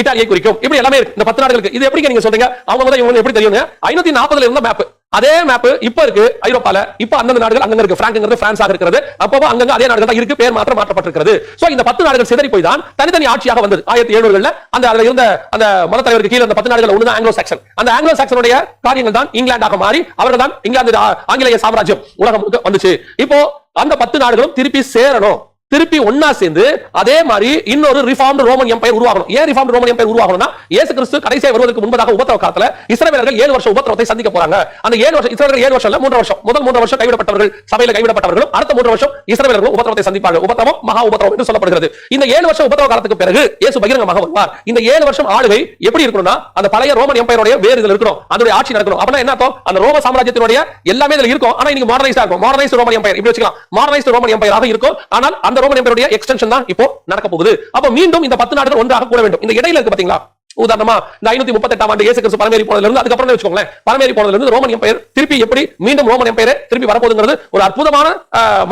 இட்டாலியை குறிக்கும் இப்படி எல்லாமே இந்த பத்து நாடுகளுக்கு இது எப்படி நீங்க சொல்றீங்க? அவங்க வந்து இவங்க எப்படி தெரியும் ஐநூத்தி நாற்பதுல இருந்த மேப் அதே மேப் இப்ப இருக்கு ஐரோப்பால. இப்ப அந்தந்த நாடுகள் அங்க இருக்கு. பிராங்க்ங்கிறது பிரான்ஸாக இருக்கிறது. அப்போ அங்கங்க அதே நாடுகள் தான் இருக்கு. பேர் மாற்றம் மாற்றப்பட்டிருக்கிறது. சோ இந்த பத்து நாடுகள் சிதறி போய் தான் தனித்தனி ஆட்சியாக வந்தது. ஆயிரத்தி எழுநூறுல அந்த அதுல இருந்த அந்த மத தலைவருக்கு கீழே அந்த பத்து நாடுகள் ஒன்று ஆங்கிலோ சாக்சன் அந்த ஆங்கிலோ சாக்சனுடைய காரியங்கள் தான் இங்கிலாண்டாக மாறி அவர்கள் தான் இங்கிலாந்து ஆங்கிலேய சாம்ராஜ்யம் உலகம் வந்துச்சு. இப்போ அந்த பத்து நாடுகளும் திருப்பி சேரணும். திருப்பி ஒன்னா சேர்ந்து அதே மாதிரி இன்னொரு ரிஃபார்ம்டு ரோமன் எம்பையர் உருவாகணும். ஏன் ரிஃபார்ம்டு ரோமன் எம்பையர் உருவாகணும்னா இயேசு கிறிஸ்து கடைசியாக வருவதற்கு முன்பதாக உபத்திரவ காலத்துல இஸ்ரேலர்கள் ஏழு வருஷம் உபத்திரவத்தை சந்திக்க போறாங்க. அந்த ஏழு வருஷம் இஸ்ரேலர்கள் ஏழு வருஷம் மூன்று வருஷம். முதல் மூன்று வருஷம் கைவிடப்பட்டவர்கள் சபையில கைவிடப்பட்டவர்களும் அடுத்த மூன்று வருஷம் இஸ்ரவேலர்களும் உபத்திரவத்தை சந்திப்பார்கள். உபத்திரவம் மகா உபத்திரவம் என்று சொல்லப்படுகிறது. இந்த ஏழு வருஷம் உபத்திரவ காலத்துக்கு பிறகு இயேசு பகிரங்கமாக வருவார். இந்த ஏழு வருஷம் ஆளுகை எப்படி இருக்கணும்னா அந்த பழைய ரோமன் எம்பையருடைய வேறு இதில் இருக்கணும். அதனுடைய ஆட்சி நடக்கணும். அப்படின்னா என்ன அந்த ரோம சாம்ராஜ்யத்தினுடைய எல்லாமே இதில் இருக்கும். ஆனா இன்னைக்கு மாடர்னைஸ்டா இருக்கும். மாடர்னைஸ் ரோமன் எம்பையர் இப்படி வச்சுக்கலாம். மாடர்னைஸ் ரோமன் எம்பையராக இருக்கும். ஆனால் அந்த ரோமன் எம்பையருடைய எக்ஸ்டென்ஷன் தான் இப்போ நடக்க போகுது. அப்ப மீண்டும் இந்த பத்து நாடுகள் ஒன்றாக கூட வேண்டும். இந்த இடையில இருக்கு பாத்தீங்களா? உதாரணமா இந்த ஐநூத்தி முப்பத்தி எட்டாம் ஆண்டு இயேசு கிறிஸ்து பரமேறி போனதுல இருந்து அதுக்கப்புறம் வச்சுக்கோங்களேன் பரமேறி போனதுல இருந்து ரோமன் எம்பையர் திருப்பி எப்படி மீண்டும் ரோமன் எம்பையர் திருப்பி வரப்போகுதுங்கிறது ஒரு அற்புதமான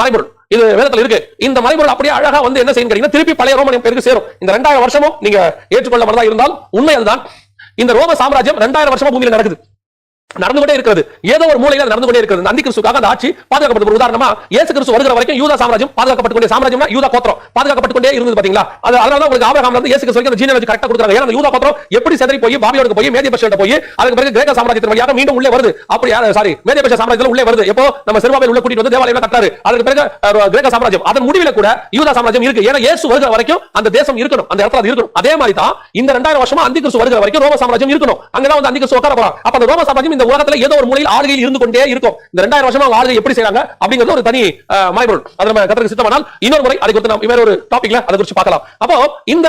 மறைபொருள். இது வேதத்தில் இருக்கு. இந்த மறைபொருள் அப்படியே அழகா வந்து என்ன செய்யும் திருப்பி பழைய ரோமன் எம்பையருக்கு சேரும். இந்த ரெண்டாயிரம் வருஷமும் நீங்க ஏற்றுக்கொள்ள மனதா இருந்தால் உண்மை அதுதான். இந்த ரோம சாம்ராஜ்யம் ரெண்டாயிரம் வருஷமா பூமியில நடக்குது. நடந்து கொண்டே இருக்கிறது. ஏதோ ஒரு மூலையில நடந்து கொண்டே இருக்கிறது. இந்த கிறிஸ்துக்காக அந்த ஆட்சி பாதுகாக்கப்பட்டு ஒரு உதாரணமா இயேசு கிறிஸ்து வருகிற வரைக்கும் யூதா சாம்ராஜ்யம் பாதுகாக்கப்பட்டு கொண்டே சாம்ராஜ்யம்னா யூதா கோத்திரம். பாதுகாக்கப்பட்டு கொண்டே இருந்தது பாத்தீங்களா? அது அதனால உங்களுக்கு ஆபிரகாம் இருந்து இயேசு கிறிஸ்து வரைக்கும் அந்த ஜீனலஜி கரெக்டா கொடுக்குறாங்க. ஏன்னா யூதா கோத்திரம் எப்படி செதறி போய் பாபியோனுக்கு போய் மேதிய பட்சம் போய் அதுக்கு பிறகு கிரேக்க சாம்ராஜ்யத்தின் வழியாக மீண்டும் உள்ளே வருது. அப்படி சாரி மேதிய பட்ச சாம்ராஜ்யத்துல உள்ளே வருது. எப்போ? நம்ம செருபாபேல் உள்ள கூட்டிட்டு வந்து தேவாலயம் கட்டாரு அதுக்கு பிறகு கிரேக்க சாம்ராஜ்யம். அதன் முடிவில் கூட யூதா சாம்ராஜ்யம் இருக்கு. ஏன்னா இயேசு வருகிற வரைக்கும் அந்த தேசம் இருக்கணும். அந்த இடத்துல அது இருக்கணும். அதே மாதிரி தான் இந்த ரெண்டாயிரம் வருஷமா அந்தி கிறிஸ்து வருகிற வரைக்கும் ரோம சாம்ராஜ்யம் இருக்கணும். அங்கதான் வந்து அந்தி கிறிஸ்து உட்கார போறான். அப்ப அந்த ரோம சாம்ராஜ்யம் இந்த உலகத்துல ஏதோ ஒரு மூலையில் ஆளுகையில் இருந்து கொண்டே இருக்கும். இந்த ரெண்டாயிரம் வருஷமா அவங்க ஆளுகை எப்படி செய்றாங்க அப்படிங்கிறது ஒரு தனி மாய்பொருள். அதை நம்ம கத்தருக்கு சித்தமானால் இன்னொரு முறை அதை குறித்து நாம் வேற ஒரு டாபிக்ல அதை குறித்து பார்க்கலாம். அப்போ இந்த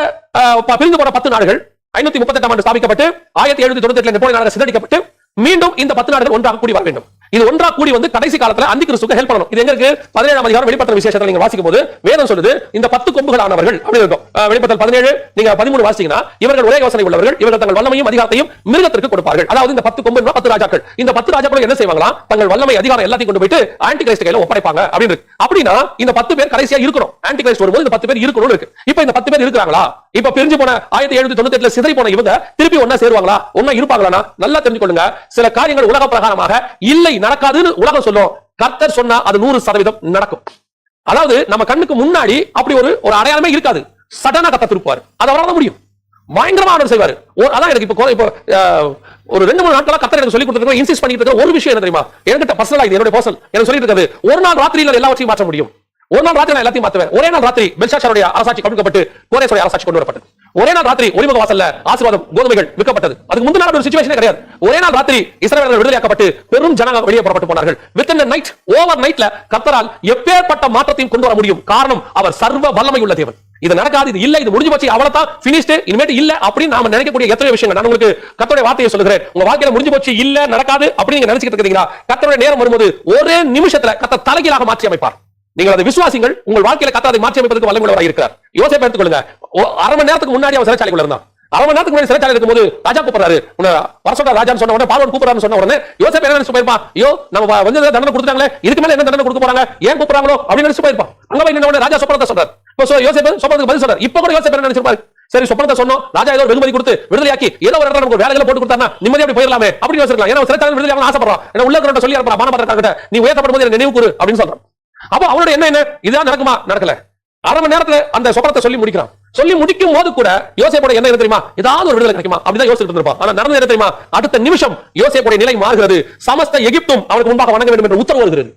பிரிந்து போன பத்து நாடுகள் ஐநூத்தி முப்பத்தி எட்டாம் ஆண்டு ஸ்தாபிக்கப்பட்டு ஆயிரத்தி எழுநூத்தி தொண்ணூத்தி எட்டுல நெப்போலியன் நாடுகள் சிதறடிக்கப்பட்டு மீண்டும் இந்த பத்து நாடுகள் ஒன்றாக கூடி வர வேண்டும். இது ஒன்றா கூடி வந்து கடைசி காலத்துல அந்தி கிறிஸ்துக்கு ஹெல்ப் பண்ணணும். இது எங்க இருக்கு பதினேழாம் அதிகாரம் வெளிப்பட்ட விசேஷத்தை நீங்க வாசிக்கும் போது வேதம் சொல்லுது இந்த பத்து கொம்புகளானவர்கள் அப்படி இருக்கும். அஹ், பதினேழு நீங்க பதிமூணு வாசிங்கன்னா இவர்கள் ஒரே யோசனை உள்ளவர்கள் இவர்கள் தங்கள் வல்லமையும் அதிகாரத்தையும் மிருகத்திற்கு கொடுப்பார்கள். அதாவது இந்த பத்து கொம்பு பத்து ராஜாக்கள். இந்த பத்து ராஜாக்கள் என்ன செய்வாங்களா தங்கள் வல்லமை அதிகாரம் எல்லாத்தையும் கொண்டு போயிட்டு ஆன்டி கிரைஸ்ட் கையில ஒப்படைப்பாங்க அப்படின்னு இருக்கு. அப்படின்னா இந்த பத்து பேர் கடைசியா இருக்கணும். ஆன்டி கிரைஸ்ட் வரும்போது இந்த பத்து பேர் இருக்கணும்னு இருக்கு. இப்ப இந்த பத்து பேர் இருக்காங்களா இப்ப பிரிஞ்சு போன ஆயிரத்தி எழுநூத்தி தொண்ணூத்தி எட்டுல சிதறி போன இவங்க திருப்பி ஒன்னா சேருவாங்களா? ஒன்னா இருப்பாங்களா நல்லா தெரிஞ்சுக்கொள்ளுங்க. சில காரியங்கள் உலக பிரகாரமாக இல்லை நடக்காதுன்னு உலகம் சொல்லும். கர்த்தர் சொன்னா அது நூறு சதவீதம் நடக்கும். அதாவது நம்ம கண்ணுக்கு முன்னாடி அப்படி ஒரு ஒரு அடையாளமே இருக்காது. சடனா கத்த திருப்பாரு அது அவரால் முடியும். பயங்கரமா ஆர்டர் செய்வாரு. அதான் எனக்கு இப்போ இப்போ ஒரு ரெண்டு மூணு நாட்களா கத்தர் எனக்கு சொல்லி கொடுத்துருக்க இன்சிஸ்ட் பண்ணிட்டு இருக்க ஒரு விஷயம் என்ன தெரியுமா? என்கிட்ட பர்சனலா இது என்னோட பர்சனல் எனக்கு சொல்லிட்டு இருக்காது. ஒரு நாள் ராத்திரியில் எல்லாவற்றையும் மாற்ற முடியும். ஒரு நாள் ராத்திரி நான் எல்லாத்தையும் மாத்துவேன். ஒரே நாள் ராத்திரி பெல்ஷாஷருடைய அரசாட்சி கவிழ்க்கப்பட்டு கோரேசுடைய அரசாட்சி கொண்டு வரப்பட்டது. ஒரே நாள் ராத்திரி ஒளிமுக வாசல்ல ஆசீர்வாதம் கோதுமைகள் விற்கப்பட்டது. அதுக்கு முந்தின நாள் ஒரு சுச்சுவேஷனே கிடையாது. ஒரே நாள் ராத்திரி இஸ்ரேலர்கள் விடுதலையாக்கப்பட்டு பெரும் ஜனங்கள் வெளியே புறப்பட்டு போனார்கள். வித் இன் நைட் ஓவர் நைட்ல கத்தரால் எப்பேற்பட்ட மாற்றத்தையும் கொண்டு வர முடியும். காரணம் அவர் சர்வ வல்லமை உள்ள தேவன். இது நடக்காது இது இல்ல இது முடிஞ்சு போச்சு அவ்வளவுதான் பினிஷ்டு இனிமேட்டு இல்ல அப்படின்னு நாம நினைக்கக்கூடிய எத்தனை விஷயங்கள். நான் உங்களுக்கு கத்தோட வார்த்தையை சொல்லுகிறேன். உங்க வாழ்க்கையில முடிஞ்சு போச்சு இல்ல நடக்காது அப்படின்னு நீங்க நினைச்சிட்டு இருக்கீங்களா? கத்தோட நேரம் வரும்போது ஒரே நிமிஷத்துல கத்த தலைகீழாக மாற்றி அமைப்பார். நீங்கள் அதை விசுவாசிங்கள் உங்கள் வாழ்க்கையில கத்த அதை மாற்றி அமைப்பதற்கு வல்லமுள்ளவராக இருக்கிறார். யோசிப்பை எடுத்துக்கொள்ளுங்க அரை மணி நேரத்துக்கு முன்னாடி அவன் சிறைச்சாலைக்குள்ள இருந்தான். அரை மணி நேரத்துக்கு முன்னாடி சிறைச்சாலை இருக்கும்போது ராஜா கூப்பிடுறாரு. உன்னை வர சொல்ற ராஜான்னு சொன்ன உடனே பார்வன் கூப்பிடறான்னு சொன்ன உடனே யோசிப்பை என்ன நினைச்சு போயிருப்பான்? ஐயோ நம்ம வந்து தண்டனை கொடுத்துட்டாங்களே இதுக்கு மேல என்ன தண்டனை கொடுக்க போறாங்க? ஏன் கூப்பிடுறாங்களோ அப்படின்னு நினைச்சு போயிருப்பான். அங்க போய் நின்ன உடனே ராஜா சொப்பனத்தை சொல்றாரு. இப்போ சொ- சொப்பனத்துக்கு பதில் சொல்றாரு. இப்போ கூட யோசிப்பை என்ன நினைச்சிருப்பாரு? சரி சொப்பனத்தை சொன்னோம். ராஜா ஏதோ வெகுமதி கொடுத்து விடுதலையாக்கி ஏதோ ஒரு இடத்துல நமக்கு வேலைகளை போட்டு கொடுத்தாருன்னா நிம்மதி அப்படி போயிடலாமே அப்படி யோசிக்கலாம். ஏன்னா சிறைச்சாலை விடுதலை ஆசைப்படுறான். ஏன்னா உள்ள சொல்லி அனுப்புறான் மானபத்திரக்காரங்கிட்ட நீ உயர்த்தப்படும் போது நினைவு கூறு அப்படின்னு சொல்றான். அப்போ அவனோட என்ன என்ன? இதுதான் நடக்குமா? நடக்கல. அரை மணி நேரத்துல அந்த சொப்பனத்தை சொல்லி முடிக்கிறான். சொல்லி முடிக்கும் போது கூட யோசேப்போட என்ன தெரியுமா? ஏதாவது ஒரு விடுதலை கிடைக்குமா? அப்படிதான் யோசிச்சுட்டு இருந்திருப்பான். ஆனா நடந்த என்ன தெரியுமா? அடுத்த நிமிஷம் யோசேப்போட நிலை மாறுகிறது. சமஸ்த எகிப்தும் அவனுக்கு முன்பாக வணங்க வேண்டும் என்று உத்தரவு வருகிறது.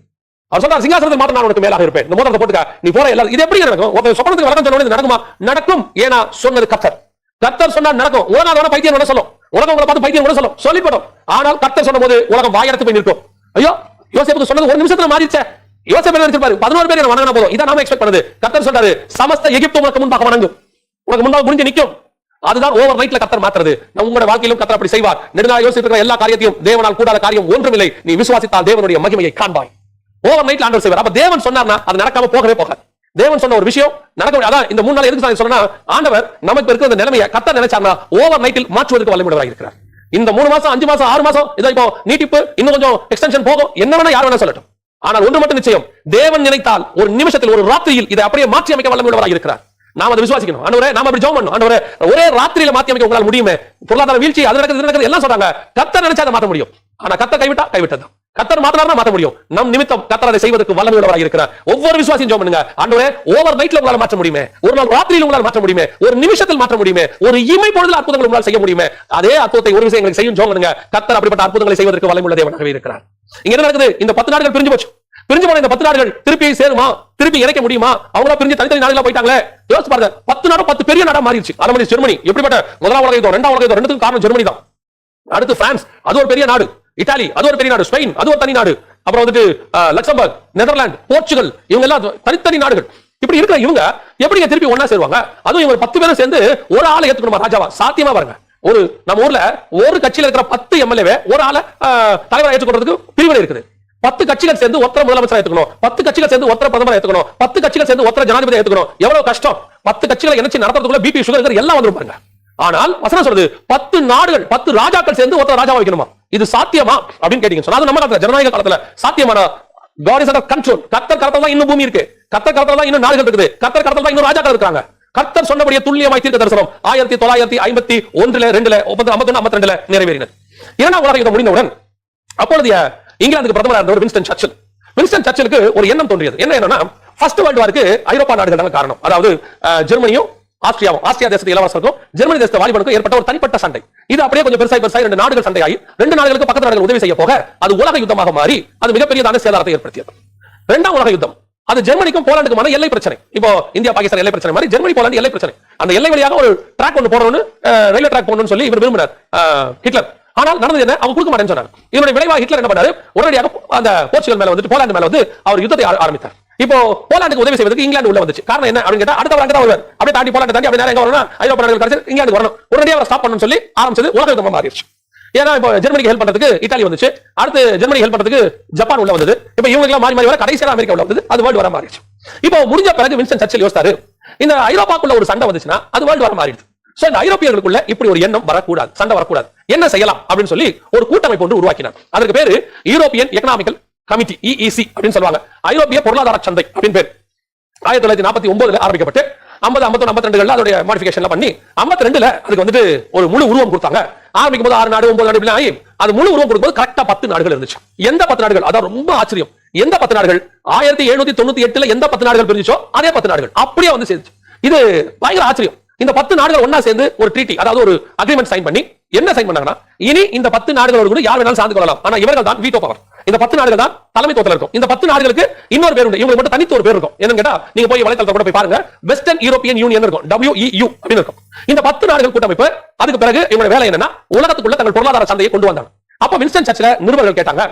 அவர் சொல்றாரு சிங்காசனத்தை மாற்ற நான் உனக்கு மேலாக இருப்பேன். இந்த மோதிரத்தை போட்டுக்க நீ போற எல்லாரும் இது எப்படி நடக்கும்? ஒருத்தர் சொப்பனத்துக்கு வணக்கம் சொன்னது நடக்குமா? நடக்கும். ஏன்னா சொன்னது கத்தர் கத்தர் சொன்னா நடக்கும். உலகம் வேணா பைத்தியம் கூட சொல்லும். உலகம் உங்களை பார்த்து பைத்தியம் கூட சொல்லும். சொல்லிப்படும். ஆனால் கத்தர் சொன்னபோது உலகம் வாயெடுத்து போய் நிற்கும். ஐயோ யோசேப்புக்கு சொன்னது ஒரு நிமிஷத்துல மாறிடுச்சே. யோசிப்பு நினைச்சிருப்பாரு பதினோரு பேர் என்ன வணங்கினா போதும். இதான் நாம எக்ஸ்பெக்ட் பண்ணது. கத்தர் சொல்றாரு சமஸ்த எகிப்து உனக்கு முன்பாக வணங்கும். உனக்கு முன்பாக முடிஞ்சு நிற்கும். அதுதான் ஓவர் நைட்ல கத்தர் மாத்துறது. நம்ம உங்களோட வாழ்க்கையிலும் கத்தர் அப்படி செய்வார். நெடுநாள் யோசித்து எல்லா காரியத்தையும் தேவனால் கூடாத காரியம் ஒன்றுமில்லை. நீ விசுவாசித்தால் தேவனுடைய மகிமையை காண்பாய். ஓவர் நைட்ல ஆண்டவர் செய்வார். அப்ப தேவன் சொன்னார்னா அது நடக்காம போகவே போகாது. தேவன் சொன்ன ஒரு விஷயம் நடக்க அதான் இந்த மூணு நாள் எதுக்கு நான் சொன்னா ஆண்டவர் நமக்கு இருக்கிற இந்த நிலைமையை கத்த நினைச்சார்னா ஓவர் நைட்டில் மாற்றுவதற்கு வல்லமுடையவராக இருக்கிறார். இந்த மூணு மாசம் அஞ்சு மாசம் ஆறு மாசம் இதோ இப்போ நீட்டிப்பு இன்னும் கொஞ்சம் எக்ஸ்டென்ஷன் போகும். என்ன வேணா யார் வேணா சொல்லட்டும். ஆனால் ஒன்று மட்டும் நிச்சயம் தேவன் நினைத்தால் ஒரு நிமிஷத்தில் ஒரு ராத்திரியில் இதை அப்படியே மாற்றி அமைக்க வல்லமையுள்ளவராக இருக்கிறார். நாம் அதை விசுவாசிக்கணும். ஆண்டவரே நாம அப்படி ஜெபம் பண்ணணும். ஆண்டவரே ஒரே ராத்திரியில மாத்தி அமைக்க உங்களால முடியுமே? பொருளாதார வீழ்ச்சி அது நடக்கிறது நடக்கிறது எல்லாம் சொல்றாங்க. கத்தர் நினைச்சா அதை மாத்த முடியும். ஆனா கத்தர் கைவிட்டா கைவிட்டது. கத்தர் மாத்தினார்னா மாத்த முடியும். நம் நிமித்தம் கத்தர் அதை செய்வதற்கு வல்லமையுள்ளவராக இருக்கிறார். ஒவ்வொரு விசுவாசியும் ஜெபம் பண்ணுங்க. ஆண்டவரே ஓவர் நைட்ல உங்களால மாற்ற முடியுமே? ஒரு நாள் ராத்திரியில் உங்களால் மாற்ற முடியுமே? ஒரு நிமிஷத்தில் மாற்ற முடியுமே? ஒரு இமை பொழுதுல அற்புதங்கள் உங்களால் செய்ய முடியுமே? அதே அற்புதத்தை ஒரு விஷயங்களுக்கு செய்யும் ஜெபம் பண்ணுங்க. கத்தர் அப்படிப்பட்ட அற்புதங்களை செய்வதற்கு வல்லமையுள்ள தேவனாகவே இருக்கிறார். இங்க என்ன நடக்குது? இந்த பத்து நாடுகள் பிரிஞ்சு போச்சு. பிரிஞ்சு போன இந்த பத்து நாடுகள் திருப்பி சேருமா? திருப்பி இணைக்க முடியுமா? அவங்களா பிரிஞ்சு தனித்தனி நாடுகளா போயிட்டாங்களே. யோசிச்சு பாருங்க. பத்து நாடு பத்து பெரிய நாடா மாறிடுச்சு. அலமணி ஜெர்மனி எப்படிப்பட்ட முதலாம் உலக யுத்தம் ரெண்டாம் உலக யுத்தம் ரெண்டுக்கும் காரணம் ஜெர்மனி தான். அடுத்து பிரான்ஸ் அது ஒரு பெரிய நாடு. இத்தாலி அது ஒரு பெரிய நாடு. ஸ்பெயின் அது ஒரு தனி நாடு. அப்புறம் வந்துட்டு லக்சம்பர்க் நெதர்லாந்து போர்ச்சுகல் இவங்க எல்லாம் தனித்தனி நாடுகள். இப்படி இருக்கிற இவங்க எப்படி திருப்பி ஒன்னா சேருவாங்க? அதுவும் இவங்க பத்து பேரும் சேர்ந்து ஒரு ஆளை ஏத்துக்கணுமா ராஜாவா? சாத்தியமா பாருங்க. ஒரு நம்ம ஊர்ல ஒரு கட்சியில இருக்கிற பத்து எம்எல்ஏ ஒரு ஆளை தலைவரை ஏற்றுக்கொள்றதுக்கு பிரிவினை இருக்குது. பத்து கட்சிகள் சேர்ந்து ஒத்தர முதலமைச்சர் ஏத்துக்கணும். பத்து கட்சிகள் சேர்ந்து ஒத்தர பிரதமர் ஏத்துக்கணும். பத்து கட்சிகள் சேர்ந்து ஒத்தர ஜனாதிபதி ஏத்துக்கணும். எவ்வளவு கஷ்டம். பத்து கட்சிகளை இணைச்சு நடத்துறதுக்குள்ள பிபி சுகர் எல்லாம் வந்துரும் பாருங்க. ஆனால் வசனம் சொல்றது பத்து நாடுகள் பத்து ராஜாக்கள் சேர்ந்து ஒருத்தர் ராஜாவா வைக்கணுமா? இது சாத்தியமா? அப்படின்னு கேட்டீங்க. சொன்னா நம்ம காலத்துல ஜனநாயக காலத்துல சாத்தியமான காட் இஸ் அண்டர் கண்ட்ரோல் கத்தர் கடத்தல் தான் இன்னும் பூமி இருக்கு. கத்தர் கடத்தல் தான் இன்னும் நாடுகள் இருக்குது. கத்தர் கடத்தல் தான் இன்னும் ராஜாக்கள் இருக்காங்க. கர்த்தர் சொன்னபடியே துல்லியமாய் தீர்க்க தரிசனம் ஆயிரத்தி தொள்ளாயிரத்தி ஐம்பத்தி ஒன்றுல ரெண்டுல ஒன்பது ஐம்பத்தி ஒன்று ஐம்பத்தி ரெண்டுல நிறைவேறினர் இரண்டாம் உலக யுத்தம் முடிந்தவுடன் அப்பொழுதைய இங்கிலாந்துக்கு பிரதமராக இருந்தவர் வின்ஸ்டன் சர்ச்சில். வின்ஸ்டன் சர்ச்சிலுக்கு ஒரு எண்ணம் தோன்றியது. என்ன என்னன்னா ஃபர்ஸ்ட் வேர்ல்டு வாருக்கு ஐரோப்பா நாடுகள் தான் காரணம். அதாவது ஜெர்மனியும் ஆஸ்திரியாவும் ஆஸ்திரியா தேசத்து இளவரசருக்கும் ஜெர்மனி தேசத்து வாலிபனுக்கும் ஏற்பட்ட ஒரு தனிப்பட்ட சண்டை. இது அப்படியே கொஞ்சம் பெருசாய் பெருசாய் ரெண்டு நாடுகள் சண்டையாகி ரெண்டு நாடுகளுக்கு பக்கத்து நாடுகள் உதவி செய்ய போக அது உலக யுத்தமாக மாறி அது மிகப்பெரியதான சேதாரத்தை ஏற்படுத்தியது. ரெண்டாம் உலக யுத்தம். அது ஜெர்மனிக்கும் போலாண்டுக்குமான எல்லை பிரச்சனை. இப்போ இந்தியா பாகிஸ்தான் எல்லை பிரச்சனை மாதிரி ஜெர்மனி போலாண்டு எல்லை பிரச்சனை. அந்த எல்லை வழியாக ஒரு ட்ராக் ஒன்று போடணும்னு ரயில்வே ட்ராக் போடணும்னு சொல்லி இவர் விரும்பினார். ஹிட்லர். ஆனால் நடந்தது என்ன? அவங்க கொடுக்க மாட்டேன்னு சொன்னாங்க. இதனுடைய விளைவாக ஹிட்லர் என்ன பண்ணாரு? உடனடியாக அந்த போர்ச்சுகல் மேல வந்துட்டு போலாந்து மேல வந்து அவர் யுத்தத்தை ஆரம்பித்தார். இப்போ போலாண்டுக்கு உதவி செய்வதற்கு இங்கிலாந்து உள்ள வந்துச்சு. காரணம் என்ன அப்படின்னு கேட்டா அடுத்த வாரம் தான் வருவார் அப்படியே தாண்டி போலாண்டு தாண்டி அப்படியே நேரம் வரணும் ஐரோப்பா நாடுகள் கடைசி இங்கிலாந்து வரணும். உடனடியாக அவர் ஸ்டாப் பண்ணணும்னு சொல்லி ஆரம்பிச்சது உலக யுத்தமா மாறிடுச்சு. ஏன்னா இப்போ ஜெர்மனிக்கு ஹெல்ப் பண்றதுக்கு இத்தாலி வந்துச்சு. அடுத்து ஜெர்மனி ஹெல்ப் பண்றதுக்கு ஜப்பான் உள்ள வந்தது. இப்போ இவங்க எல்லாம் மாறி மாறி வர கடைசியா அமெரிக்கா உள்ள வந்தது. அது வேர்ல்டு வர மாறிடுச்சு. இப்போ முடிஞ்ச பிறகு வின்சன் சர்ச்சில் யோசித்தாரு. இந்த ஐரோப்பாக்குள்ள ஒரு சண்டை வந்துச்சுன்னா அது வேர்ல்டு வர மாறிடுது. சோ இந்த ஐரோப்பியர்களுக்குள்ள இப்படி ஒரு எண்ணம் வரக்கூடாது சண்டை வரக்கூடாது. என்ன செய்யலாம் அப்படின்னு சொல்லி ஒரு கூட்டமைப்பு ஒன்று உருவாக்கினார் அதற்கு பேரு யூரோப்பியன் எக்கனாமிக்கல் கமிட்டி இஇசி அப்படின்னு சொல்லுவாங்க. ஐரோப்பிய பொருளாதார சந்தை அப்படின்னு பேர். ஆயிரத்தி தொள்ளாயிரத்தி நாற்பத்தி ஒன்பதுல ஆரம்பிக்கப்பட்டு ஐம்பது ஐம்பத்தி ஐம்பத்தி ரெண்டுல அதோடைய மாடிஃபிகேஷன் பண்ணி ஐம்பத்தி ரெண்டுல அதுக்கு வந்துட்டு ஒரு முழு உருவம் கொடுத்தாங்க. ஆரம்பிக்கும் போது ஆறு நாடு ஒன்பது நாடு ஆகி அது முழு உருவம் கொடுக்கும்போது கரெக்டா பத்து நாடுகள் இருந்துச்சு. எந்த பத்து நாடுகள்? அதான் ரொம்ப ஆச்சரியம். எந்த பத்து நாடுகள்? ஆயிரத்தி எழுநூத்தி தொண்ணூத்தி எட்டுல எந்த பத்து நாடுகள் பிரிஞ்சுச்சோ அதே பத்து நாடுகள். அப்படியே வந்து சேர்ந்துச்சு. இது பயங்கர ஆச்சரியம். இந்த பத்து நாடுகள் ஒன்னா சேர்ந்து ஒரு ட்ரீட்டி அதாவது ஒரு அக்ரிமெண்ட் சைன் பண்ணி என்ன சைன் பண்ணாங்கன்னா இனி இந்த பத்து நாடுகளோடு கூட யார் வேணாலும் சார்ந்து கொள்ளலாம். ஆனா இவர்கள் தான் வீட்டோ பவர் இந்த பத்து நாடுகள் தான் தலைமைத்துவத்தில் இருக்கும். இந்த பத்து நாடுகளுக்கு இன்னொரு பேர் உண்டு. இவங்க மட்டும் தனித்து ஒரு பேர் இருக்கும். என்னன்னு கேட்டா நீங்க போய் வலைத்தளத்தை கூட போய் பாருங்க. வெஸ்டர்ன் யூரோப்பியன் யூனியன் இருக்கும். WEU அப்படின்னு இருக்கும். இந்த பத்து நாடுகள் கூட்டமைப்பு அதுக்கு பிறகு இவங்க வேலை என்னன்னா உலகத்துக்குள்ள தங்கள் பொருளாதார சந்தையை கொண்டு வந்தாங்க. அப்ப வின்ஸ்டன் சர்ச்சில் நிருபர்கள் கேட்டாங்க.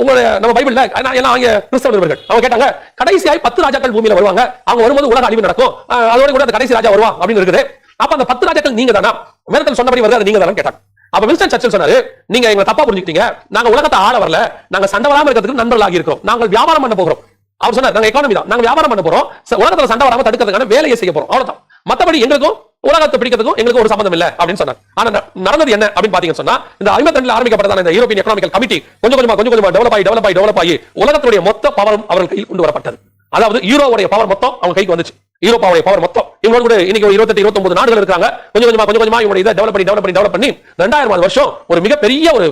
உங்களுடைய நம்ம பைபிள்ல எல்லாம் அவங்க கிறிஸ்தவ நிருபர்கள். அவங்க கேட்டாங்க கடைசியாய் பத்து ராஜாக்கள் பூமியில வருவாங்க. அவங்க வரும்போது உலக அழிவு நடக்கும். அதோட கூட அந்த கடைசி ராஜா வருவான் அப்படின்னு இருக்குது. அப்ப அந்த பத்து ராஜாக்கள் நீங்க தானா வேதத்தில் சொன்னபடி வருது அது நீங்க தானே கேட்டாங்க. அப்ப வின்ஸ்டன் சர்ச்சில் சொன்னாரு நீங்க எங்களை தப்பா புரிஞ்சுக்கிட்டீங்க. நாங்க உலகத்தை ஆட வரல. நாங்க சண்டை வராம இருக்கிறதுக்கு நண்பர்களாக இருக்கிறோம். நாங்கள் வியாபாரம் பண்ண போகிறோம். அவர் சொன்னார் நாங்க எக்கானமி தான். நாங்க வியாபாரம் பண்ண போறோம். உலகத்துல சண்டை வராம தடுக்கிறதுக்கான வேலையை செய்ய போறோம். அவ்வளவுதான். மத்தபடி எங்களுக்கும் உலகத்தை பிடிக்கிறதுக்கும் எங்களுக்கு ஒரு சம்பந்தம் இல்லை அப்படின்னு சொன்னார். ஆனா நடந்தது என்ன அப்படின்னு பாத்தீங்கன்னு சொன்னா இந்த ஐம்பத்தி ரெண்டுல ஆரம்பிக்கப்பட்டதான இந்த யூரோப்பியன் எக்கனாமிக்கல் கமிட்டி கொஞ்சம் கொஞ்சமா கொஞ்சம் கொஞ்சமா டெவலப் ஆகி டெவலப் ஆகி டெவலப் ஆகி உலகத்துடைய மொத்த பவரும் அவர்கள் கையில் கொண்டு வரப்பட்டது அதாவது யூரோவுடைய பவர் மொத்தம் அவங்க கைக்கு வந்துச்சு. யூரோப்பாவுடைய பவர் மொத்தம். இவங்க கூட இன்னைக்கு இருபத்தி இருபத்தெட்டு இருபத்தொன்பது நாடுகள் இருக்காங்க. கொஞ்சம் கொஞ்சமா கொஞ்சம் கொஞ்சமா இவங்க இதை டெவலப் பண்ணி டெவலப் பண்ணி டெவலப் பண்ணி ரெண்டாயிரம் வருஷம் ஒரு மிகப்பெரிய ஒரு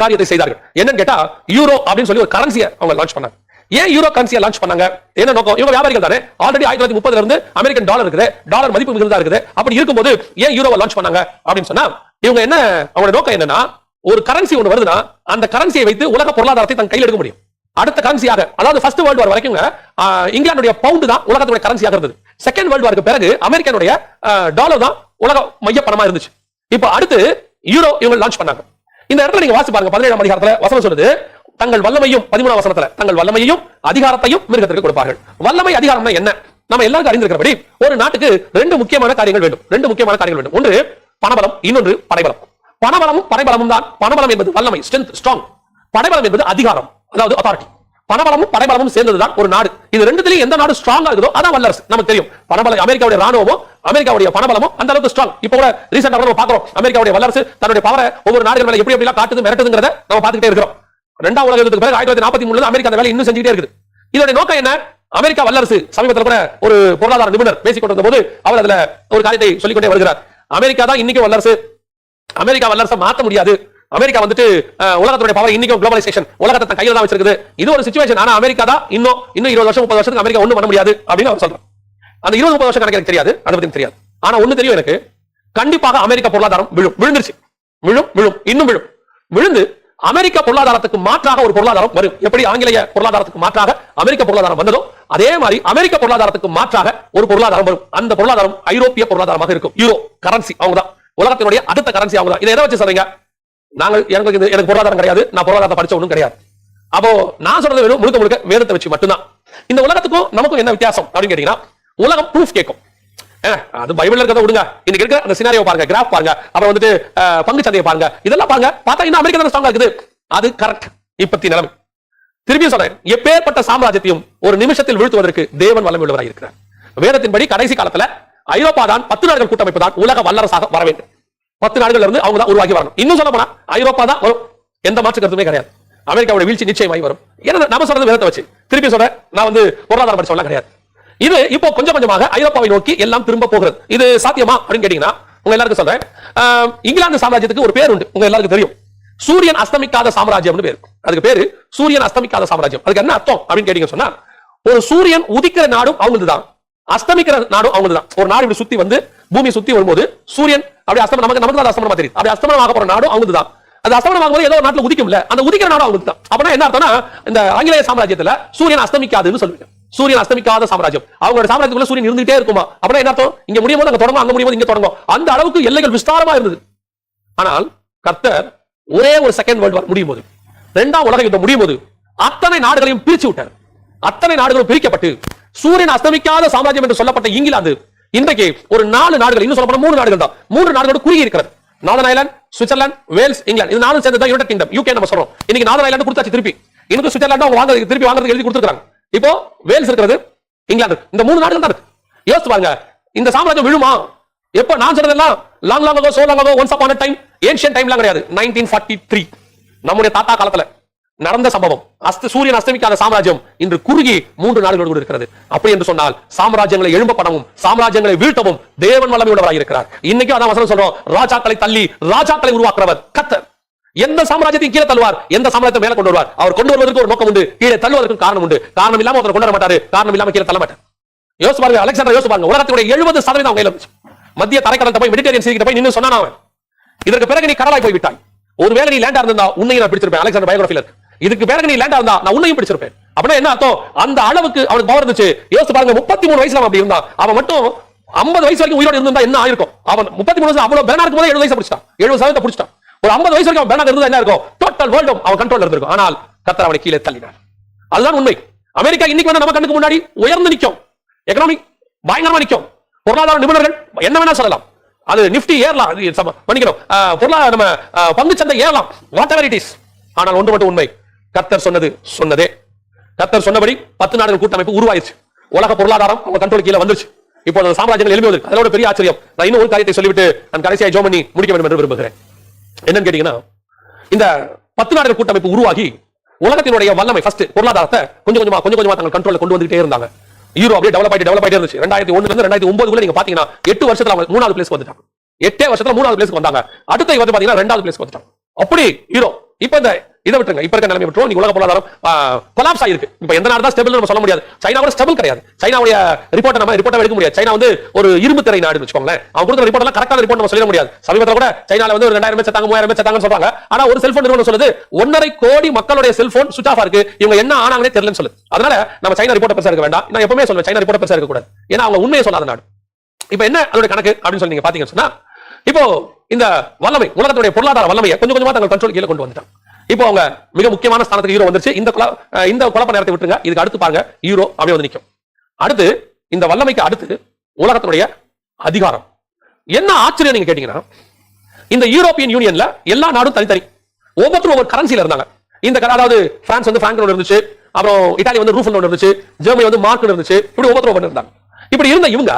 காரியத்தை செய்தார்கள். என்னன்னு கேட்டா யூரோ அப்படின்னு சொல்லி ஒரு கரன்சியை அவங்க லான்ச் பண்ணாங்க. ஏன் யூரோ கரன்சியை லான்ச் பண்ணாங்க? என்ன நோக்கம்? இவங்க வியாபாரிகள் தானே? ஆல்ரெடி ஆயிரத்தி தொள்ளாயிரத்தி முப்பதுல இருந்து அமெரிக்கன் டாலர் இருக்குது. டாலர் மதிப்பு மிகுந்ததா இருக்குது. அப்படி இருக்கும்போது ஏன் யூரோவை லான்ச் பண்ணாங்க? அப்படின்னு சொன்னா இவங்க என்ன அவங்களோட நோக்கம் என்னன்னா ஒரு கரன்சி ஒன்று வருதுன்னா அந்த கரன்சியை வைத்து உலக பொருளாதாரத்தை தன் கையில் எடுக்க முடியும். அடுத்த கரன்சியாக அதாவது ஃபர்ஸ்ட் வேர்ல்டு வார் வரைக்கும் ஆஹ், இங்கிலாந்துடைய பவுண்டு தான் உலகத்துடைய கரன்சியாக இருந்தது. செகண்ட் வேர்ல்டு வாருக்கு பிறகு அமெரிக்கனுடைய டாலர் தான் உலக மைய பணமா இருந்துச்சு. இப்போ அடுத்து யூரோ இவங்க லான்ச் பண்ணாங்க. இந்த இடத்துல நீங்க வாசி பாருங்க பதினேழாம் அதிகாரத்துல வசனம் சொல்லுது தங்கள் வல்லமையும் பதிமூணாம் வசனத்துல தங்கள் வல்லமையையும் அதிகாரத்தையும் மிருகத்திற்கு கொடுப்பார்கள். வல்லமை அதிகாரம்னா என்ன? நம்ம எல்லாருக்கும் அறிந்திருக்கிறபடி ஒரு நாட்டுக்கு ரெண்டு முக்கியமான காரியங்கள் வேண்டும். ரெண்டு முக்கியமான காரியங்கள் வேண்டும். ஒன்று பணபலம் இன்னொன்று படைபலம். பணபலமும் படைபலமும் தான். பணபலம் என்பது வல்லமை ஸ்ட்ரென்த் ஸ்ட்ராங் படைபலம் என்பது அதிகாரம் அதாவது அத்தாரிட்டி பணபலமும் படைபலமும் சேர்ந்ததுதான் ஒரு நாடு. இது ரெண்டுத்திலையும் எந்த நாடு ஸ்ட்ராங்கா இருக்குதோ அதான் வல்லரசு. நமக்கு தெரியும். பணபலம் அமெரிக்காவுடைய ராணுவமும் அமெரிக்காவுடைய பணபலமும் அந்த அளவுக்கு ஸ்ட்ராங் இப்போ கூட ரீசெண்டா நம்ம பாக்குறோம் அமெரிக்காவுடைய வல்லரசு தன்னுடைய பவரை ஒவ்வொரு நாடுகள் மேல எப்படி எப்படி காட்டுது மிரட்டுதுங்கிறத நம்ம பாத்துக்கிட்டே இருக்கிறோம். ரெண்டாம் உலக யுத்தத்துக்கு பிறகு ஆயிரத்தி தொள்ளாயிரத்தி நாற்பத்தி மூணுல அமெரிக்கா அந்த வேலை இன்னும் செஞ்சுட்டே இருக்குது. இதோட நோக்கம் என்ன? அமெரிக்கா வல்லரசு சமீபத்தில் கூட ஒரு பொருளாதார நிபுணர் பேசிக் கொண்டிருந்த போது அவர் அதுல ஒரு காரியத்தை சொல்லிக்கொண்டே வருகிறார். அமெரிக்கா தான் இன்னைக்கு வல்லரசு. அமெரிக்கா வல்லரசை மாத்த முடியாது. அமெரிக்கா வந்துட்டு உலகத்துடைய பவர் இன்னைக்கும் குளோபலைசேஷன் உலகத்தை கையில தான் வச்சிருக்குது. இது ஒரு சுச்சுவேஷன் ஆனா அமெரிக்கா தான் இன்னும் இன்னும் இருபது வருஷம் முப்பது வருஷத்துக்கு அமெரிக்கா ஒண்ணும் பண்ண முடியாது அப்படின்னு அவர் சொல்றாரு. அந்த இருபது முப்பது வருஷம் கணக்கு எனக்கு தெரியாது. அதை பத்தி தெரியாது. ஆனா ஒண்ணு தெரியும் எனக்கு. கண்டிப்பாக அமெரிக்கா பொருளாதாரம் விழும். விழுந்துருச்சு. விழும் விழும். இன்னும் விழும். விழுந்து அமெரிக்க பொருளாதாரத்துக்கு மாற்றாக ஒரு பொருளாதாரம் வரும். எப்படி? ஆங்கிலேய பொருளாதாரத்துக்கு மாற்றாக அமெரிக்க பொருளாதாரம் வந்ததோ அதே மாதிரி அமெரிக்க பொருளாதாரத்துக்கு மாற்றாக ஒரு பொருளாதாரம் வரும். அந்த பொருளாதாரம் ஐரோப்பிய பொருளாதாரமாக இருக்கும். யூரோ கரன்சி அவங்கதான். உலகத்தினுடைய அடுத்த கரன்சி அவங்க இதை எதை வச்சு சொல்றீங்க? நாங்கள் எனக்கு இது- எனக்கு பொருளாதாரம் கிடையாது. நான் பொருளாதாரத்தை படிச்ச ஒண்ணும் கிடையாது. அப்போ நான் சொல்றது வெறும் முழுக்க முழுக்க வேதத்தை வச்சு மட்டும்தான். இந்த உலகத்துக்கும் நமக்கும் என்ன வித்தியாசம் அப்படின்னு கேட்டீங்கன்னா உலகம் ப்ரூஃப் கேட்கும். அது பைபிள்ல இருக்கிறத விடுங்க. இன்னைக்கு இருக்க அந்த சினாரியோ பாருங்க கிராஃப் பாருங்க. அப்புறம் வந்துட்டு பங்கு சந்தையை பாருங்க. இதெல்லாம் பாருங்க பார்த்தா இன்னும் அமெரிக்கா ஸ்ட்ராங்கா இருக்குது. அது கரெக்ட் இப்பத்தி நிலைமை. திரும்பியும் சொல்றேன் எப்பேற்பட்ட சாம்ராஜ்யத்தையும் ஒரு நிமிஷத்தில் வீழ்த்துவதற்கு தேவன் வல்லமை உள்ளவராக இருக்கிறார். வேதத்தின்படி கடைசி காலத்துல ஐரோப்பா தான் பத்து நாடுகள் கூட்டமைப்பு தான் உலக வல்லரசாக வர வேண்டும். பத்து நாடுகள்ல இருந்து அவங்க தான் உருவாக்கி வரணும். இன்னும் சொல்ல போனா ஐரோப்பா தான் வரும். எந்த மாற்று கருத்துமே கிடையாது. அமெரிக்காவோட வீழ்ச்சி நிச்சயமாகி வரும். ஏன்னா நம்ம சொல்றது வேதத்தை வச்சு. திருப்பி சொல்றேன் நான் வந்து பொருளாதார படிச்சவங்க கிடையாது. இது இப்போ கொஞ்சம் கொஞ்சமாக ஐரோப்பாவை நோக்கி எல்லாம் திரும்ப போகிறது. இது சாத்தியமா அப்படின்னு கேட்டீங்கன்னா உங்க எல்லாருக்கும் சொல்றேன். ஆஹ், இங்கிலாந்து சாம்ராஜ்யத்துக்கு ஒரு பேர் உண்டு. உங்க எல்லாருக்கும் தெரியும். சூரியன் அஸ்தமிக்காத சாம்ராஜ்யம்னு பேரு. அதுக்கு பேரு சூரியன் அஸ்தமிக்காத சாம்ராஜ்யம். அதுக்கு என்ன அர்த்தம் அப்படின்னு கேட்டீங்க சொன்னா ஒரு சூரியன் உதிக்கிற நாடும் அவங்களுக்கு தான் அஸ்தமிக்கிற நாடும் அவங்களுக்கு தான் ஒரு நாடு இப்படி சுத்தி வந்து பூமி சுத்தி வரும்போது சூரியன் அப்படி அஸ்தமனம் நமக்கு நமக்கு தான் அது அஸ்தமனமா தெரியும் அப்படி அஸ்தமனம் போற நாடும் அவங்களுக்கு தான் அது அஸ்தமனம் ஆகும்போது ஏதோ நாட்டில் நாட்டுல உதிக்கும்ல. அந்த உதிக்கிற நாடு அவங்களுக்கு தான். அப்படின்னா என்ன அர்த்தம்னா இந்த ஆங்கிலேய சாம்ராஜ்யத்துல சூரியன் அஸ்தமிக்காதுன்னு சொல்லுவீங்க. சூரியன் அஸ்தமிக்காத சாம்ராஜ்யம். அவங்களோட சாம்ராஜ்யத்துக்குள்ள சூரியன் இருந்துட்டே இருக்குமா? அப்படின்னா என்ன அர்த்தம்? இங்க முடியும் போது அங்க தொடங்கும் அங்க முடியும் போது இங்க தொடங்கும். அந்த அளவுக்கு எல்லைகள் விஸ்தாரமா இருந்தது. ஆனால் கர்த்தர் ஒரே ஒரு செகண்ட் வேர்ல்டு வார் முடியும் போது ரெண்டாம் உலக யுத்தம் முடியும் போது அத்தனை நாடுகளையும் பிரிச்சு விட்டார். அத்தனை நாடுகளும் பிரிக்கப்பட்டு சூரியன் அஸ்தமிக்காத சாம்ராஜ்யம் என்று சொல்லப்பட்ட இங்கிலாந்து இன்றைக்கு ஒரு நாலு நாடுகள் இன்னும் சொல்லப்பட்ட மூணு நாடுகள் தான். மூன்று நாடுகளோடு குறுகி இருக்கிறது northern island Switzerland Wales England இது நானும் சேர்ந்து தான் யுனைடெட் கிங்டம் யூகே நம்ம சொல்றோம். இன்னைக்கு நார்தன் ஐலாண்டு கொடுத்தாச்சு திருப்பி. இன்னும் சுவிட்சர்லாந்து அவங்க வாங்குறதுக்கு திருப்பி வாங்குறதுக்கு எழுதி கொடுத்துருக்காங்க இப்போ வேல்ஸ் இருக்கிறது இங்கிலாந்து இந்த மூணு நாடுகள் தான் இருக்கு. யோசிச்சு பாருங்க. இந்த சாம்ராஜ்யம் விழுமா? எப்ப நான் சொன்னதெல்லாம் long long ago so long ago once upon time ancient டைம்லாம் கிடையாது. 1943 நம்முடைய தாத்தா காலத்துல. நடந்த சம்பவம். அஸ்த சூரியன் அஸ்தமிக்காத சாம்ராஜ்யம் இன்று குறுகி மூன்று நாடுகளோடு கூட இருக்கிறது. அப்படி என்று சொன்னால் சாம்ராஜ்யங்களை எழும்பப்படவும் சாம்ராஜ்யங்களை வீழ்த்தவும் தேவன் வல்லமையுள்ளவராக இருக்கிறார். இன்னைக்கு அதான் வசனம் சொல்றோம் ராஜாக்களை தள்ளி ராஜாக்களை உருவாக்குறவர் கத்தர் எந்த சாம்ராஜ்யத்தையும் கீழே தள்ளுவார் எந்த சாம்ராஜ்யத்தை மேல கொண்டு வருவார்? அவர் கொண்டு வருவதற்கு ஒரு நோக்கம் உண்டு கீழே தள்ளுவதற்கு காரணம் உண்டு. காரணம் இல்லாம அவர் கொண்டு வர மாட்டாரு காரணம் இல்லாம கீழே தள்ள மாட்டார். யோசிச்சு பாருங்க அலெக்சாண்டர் யோசிச்சு பாருங்க உலகத்துடைய எழுபது சதவீதம் அவங்க இருந்துச்சு. மத்திய தரைக்கடல் போய் மெடிடேரியன் சீக்கிட்ட போய் நின்று சொன்னான் அவன். இதற்கு பிறகு நீ கடலாய் போய் விட்டாய் ஒருவேளை நீ லேண்டா இருந்தா உன்னை நான் பிடிச்சிருப்பேன் அலெக்சாண்டர் பயோகிராஃபில இருக்கு இதுக்கு பிறகு நீ லேண்டா இருந்தா நான் உன்னையும் பிடிச்சிருப்பேன். அப்படின்னா என்ன அர்த்தம்? அந்த அளவுக்கு அவனுக்கு பவர் இருந்துச்சு. யோசிச்சு பாருங்க முப்பத்தி மூணு வயசுல அப்படி இருந்தான். அவன் மட்டும் ஐம்பது வயசு வரைக்கும் உயிரோடு இருந்தா என்ன ஆயிருக்கும்? அவன் முப்பத்தி மூணு வயசு அவ்வளவு பேனா இருக்கும் போது எழுபது வயசு பிடிச்சிட்டான். எழுபது சதவீதம் பிடிச்சிட்டான். ஒரு ஐம்பது வயசு வரைக்கும் அவன் பேனா இருந்தா என்ன இருக்கும்? டோட்டல் வேர்ல்டும் அவன் கண்ட்ரோல் இருந்திருக்கும். ஆனால் கத்தர் அவனை கீழே தள்ளினார். அதுதான் உண்மை. அமெரிக்கா இன்னைக்கு வந்து நம்ம கண்ணுக்கு முன்னாடி உயர்ந்து நிக்கும் எக்கனாமிக் பயங்கரமா நிக்கும் பொருளாதார நிபுணர்கள் என்ன வேணா சொல்லலாம். அது நிப்டி ஏறலாம். அது மன்னிக்கணும். பொருளாதார நம்ம பங்கு சந்தை ஏறலாம். வாட் எவர் இட் இஸ் ஆனால் ஒன்று மட்டும் உண்மை. கர்த்தர் சொன்னது சொன்னதே. கர்த்தர் சொன்னபடி பத்து நாடுகள் கூட்டமைப்பு உருவாயிருச்சு. உலக பொருளாதாரம் அவங்க கண்ட்ரோல் கீழே வந்துருச்சு. இப்போ அந்த சாம்ராஜ்யங்கள் எழுப்பி வந்திருக்கு. அதோட பெரிய ஆச்சரியம் நான் இன்னும் ஒரு காரியத்தை சொல்லிவிட்டு நான் கடைசியாக ஜோ பண்ணி முடிக்க வேண்டும் என்று விரும்புகிறேன். என்னன்னு கேட்டீங்கன்னா இந்த பத்து நாடுகள் கூட்டமைப்பு உருவாகி உலகத்தினுடைய வல்லமை ஃபர்ஸ்ட் பொருளாதாரத்தை கொஞ்சம் கொஞ்சமா கொஞ்சம் கொஞ்சமா தங்கள் கண்ட்ரோல்ல கொண்டு வந்துகிட்டே இருந்தாங்க. யூரோ அப்படியே டெவலப் ஆகிட்டு டெவலப் ஆயிட்டே இருந்துச்சு. ரெண்டாயிரத்தி ஒண்ணுல இருந்து ரெண்டாயிரத்தி ஒன்பதுக்குள்ள நீங்க பாத்தீங்கன்னா எட்டு வருஷத்துல அவங்க மூணாவது பிளேஸ்க்கு வந்துட்டாங்க. எட்டே வருஷத்துல மூணாவது பிளேஸ்க்கு வந்தாங்க. அடுத்த வந்து பாத்தீங்கன்னா ரெண்டாவது பிளேஸ்க்கு வந்துட்டாங்க. அப்படி யூரோ இப்ப இந்த இதை விட்டுருங்க. இப்ப இருக்க நிலைமை விட்டுரும் உலக பொருளாதாரம் கொலாப்ஸ் ஆயிருக்கு. இப்ப எந்த நாடு தான் ஸ்டெபிள் நம்ம சொல்ல முடியாது. சைனாவோட ஸ்டெபிள் கிடையாது. சைனாவுடைய ரிப்போர்ட் நம்ம ரிப்போர்ட் எடுக்க முடியாது. சைனா வந்து ஒரு இரும்பு திரை நாடு வச்சுக்கோங்களேன். அவங்க கொடுத்த ரிப்போர்ட் எல்லாம் கரெக்டான ரிப்போர்ட் நம்ம சொல்ல முடியாது. சமீபத்தில் கூட சைனால வந்து ஒரு ரெண்டாயிரம் பேர் செத்தாங்க மூவாயிரம் பேர் செத்தாங்கன்னு சொல்றாங்க. ஆனா ஒரு செல்போன் நிறுவனம் சொல்லுது. ஒன்னரை கோடி மக்களுடைய செல்போன் சுவிச் ஆஃப் இருக்கு. இவங்க என்ன ஆனாங்கன்னே தெரியலன்னு சொல்லுது அதனால நம்ம சைனா ரிப்போர்ட் பெருசா இருக்க வேண்டாம். நான் எப்பவுமே சொல்லுவேன் சைனா ரிப்போர்ட் பெருசா இருக்க கூடாது ஏன்னா அவங்க உண்மையை சொல்லாத நாடு. இப்ப என்ன அதோட கணக்கு அப்படின்னு சொல்லி நீங்க பாத்தீங்கன்னு சொன்னா இப்போ இந்த வல்லமை உலகத்துடைய பொருளாதார வல்லமையை கொஞ்சம் கொஞ்சமா தங்கள் கண்ட்ரோல் கீழே கொண்டு வந்துட்டாங்க. இப்போ அவங்க மிக முக்கியமான ஸ்தானத்துக்கு ஹீரோ வந்துருச்சு. இந்த இந்த குழப்ப நேரத்தை விட்டுருங்க. இதுக்கு அடுத்து பாருங்க ஹீரோ அப்படியே வந்து நிற்கும் அடுத்து இந்த வல்லமைக்கு அடுத்து உலகத்துடைய அதிகாரம். என்ன ஆச்சரியம் நீங்க கேட்டீங்கன்னா இந்த யூரோப்பியன் யூனியன்ல எல்லா நாடும் தனித்தனி. ஒவ்வொருத்தரும் ஒவ்வொரு கரன்சியில இருந்தாங்க. இந்த அதாவது பிரான்ஸ் வந்து பிராங்க் இருந்துச்சு. அப்புறம் இட்டாலி வந்து ரூஃபல் இருந்துச்சு. ஜெர்மனி வந்து மார்க் இருந்துச்சு. இப்படி ஒவ்வொருத்தரும் ஒன்று இருந்தாங்க. இப்படி இருந்த இவங்க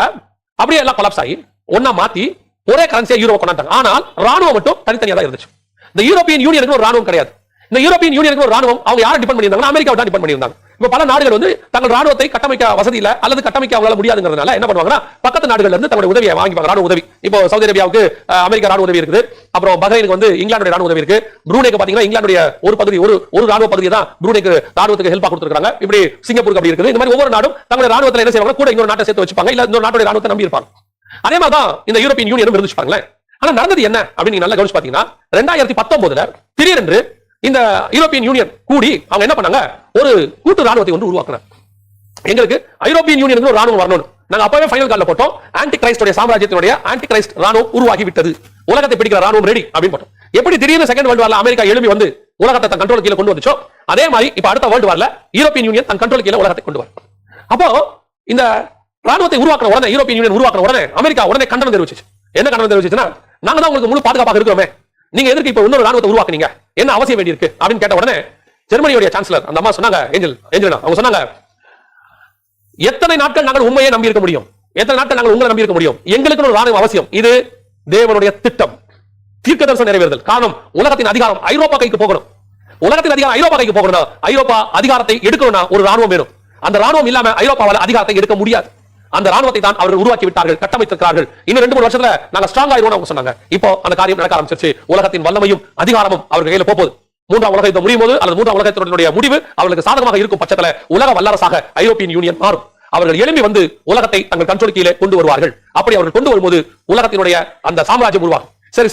அப்படியே எல்லாம் கொலாப்ஸ் ஆகி ஒன்னா மாத்தி ஒரே கரன்சியா யூரோ கொண்டாட்டாங்க ஆனால் ராணுவம் மட்டும் தனித்தனியா தான் இருந்துச்சு. இந்த யூரோப்பியன் யூனியனுக்கு ஒரு ராணுவம் கிடையாது. இந்த யூரோப்பியன் யூனியனுக்கு ஒரு ராணுவம் அவங்க யாரை டிபெண்ட் பண்ணியிருந்தாங்க அமெரிக்காவை தான் டிபெண்ட் பண்ணியிருந்தாங்க. இப்ப பல நாடுகள் வந்து தங்கள் ராணுவத்தை கட்டமைக்க வசதி இல்ல அல்லது கட்டமைக்க அவங்களால முடியாதுங்கிறதுனால என்ன பண்ணுவாங்கன்னா பக்கத்து நாடுகள்ல இருந்து தங்களுடைய உதவியை வாங்கிப்பாங்க. ராணுவ உதவி. இப்போ சவுதி அரேபியாவுக்கு அமெரிக்கா ராணுவ உதவி இருக்குது. அப்புறம் பஹ்ரைனுக்கு வந்து இங்கிலாந்துடைய ராணுவ உதவி இருக்கு ப்ரூனேக்கு பாத்தீங்கன்னா இங்கிலாந்துடைய ஒரு பகுதி ஒரு ஒரு ராணுவ பகுதியை தான் ப்ரூனேக்கு ராணுவத்துக்கு ஹெல்ப் கொடுத்துருக்காங்க. இப்படி சிங்கப்பூருக்கு அப்படி இருக்குது. இந்த மாதிரி ஒவ்வொரு நாடும் தங்களுடைய ராணுவத்தில் என்ன செய்வாங்க கூட இன்னொரு நாட்டை சேர்த்து வச்சுப்பாங்க. இல்ல இன்னொரு நாட்டுடைய ராணுவத்தை நம்பி இருப்பாங்க. அதே மாதிரி தான் இந்த யூரோப்பியன் யூனியனும் இருந்துச்சு ஆனா நடந்தது என்ன அப்படின்னு நீங்க நல்லா கவனிச்சு பாத்தீங்கன்னா ரெண்டாயிரத்தி பத்தொன்பதுல திடீரென்று இந்த யூரோப்பியன் யூனியன் கூடி அவங்க என்ன பண்ணாங்க? ஒரு கூட்டு ராணுவத்தை ஒன்று உருவாக்குனாங்க. எங்களுக்கு ஐரோப்பியன் யூனியன் ஒரு ராணுவம் வரணும் நாங்க அப்பவே ஃபைனல் கார்டில் போட்டோம். ஆன்டி கிரைஸ்டோட சாம்ராஜ்யத்தினுடைய ஆன்டி கிரைஸ்ட் ராணுவம் உருவாகி விட்டது உலகத்தை பிடிக்கிற ராணுவம் ரெடி அப்படின்னு போட்டோம். எப்படி திடீர்னு செகண்ட் வேர்ல்டு வார்ல அமெரிக்கா எழுப்பி வந்து உலகத்தை தன் கண்ட்ரோல் கீழே கொண்டு வந்துச்சோ அதே மாதிரி இப்ப அடுத்த வேர்ல்டு வார்ல யூரோப்பியன் யூனியன் தன் கண்ட்ரோல் கீழே உலகத்தை கொண்டு வரும். அப்போ இந்த ராணுவத்தை உருவாக்குற உடனே யூரோப்பியன் யூனியன் உருவாக்குற உடனே அமெரிக்கா உடனே கண்டனம் தெரிவிச்சு என்ன கண்டனம் தெரிவிச்சுன்னா நாங்க தான் உங்களுக்கு முழு பாதுகாப்பாக இருக்கிறோமே. நீங்க எதற்கு இப்ப இன்னொரு ராணுவத்தை உருவாக்குனீங்க? என்ன அவசியம் வேண்டி இருக்கு அப்படின்னு கேட்ட உடனே ஜெர்மனியுடைய சான்சலர் அந்த அம்மா சொன்னாங்க ஏஞ்சல் ஏஞ்சல் அவங்க சொன்னாங்க எத்தனை நாட்கள் நாங்கள் உண்மையை நம்பி இருக்க முடியும்? எத்தனை நாட்கள் நாங்கள் உங்களை நம்பி இருக்க முடியும்? எங்களுக்கு ஒரு ராணுவம் அவசியம். இது தேவனுடைய திட்டம். தீர்க்க தரிசனம் நிறைவேறுதல். காரணம் உலகத்தின் அதிகாரம் ஐரோப்பா கைக்கு போகணும். உலகத்தின் அதிகாரம் ஐரோப்பா கைக்கு போகணும்னா ஐரோப்பா அதிகாரத்தை எடுக்கணும்னா ஒரு ராணுவம் வேணும். அந்த ராணுவம் இல்லாம ஐரோப்பாவால அதிகாரத்தை எடுக்க முடியாது. அந்த ராணுவத்தை தான் அவர்கள் உருவாக்கி விட்டார்கள் கட்டமைத்திருக்கிறார்கள். இன்னும் ரெண்டு மூணு வருஷத்துல நாங்க ஸ்ட்ராங் ஆயிருவோம் அவங்க சொன்னாங்க. இப்போ அந்த காரியம் நடக்க ஆரம்பிச்சிருச்சு. உலகத்தின் வல்லமையும் அதிகாரமும் அவர்கள் கையில போகுது. மூன்றாம் உலக யுத்தம் முடியும் போது அல்லது மூன்றாம் உலகத்தினுடைய முடிவு அவர்களுக்கு சாதகமாக இருக்கும் பட்சத்துல உலக வல்லரசாக ஐரோப்பியன் யூனியன் மாறும். அவர்கள் எழும்பி வந்து உலகத்தை தங்கள் கண்ட்ரோல் கீழே கொண்டு வருவார்கள். அப்படி அவர்கள் கொண்டு வரும்போது உலகத்தினுடைய அந்த சாம்ராஜ்யம் உருவாகும். சரி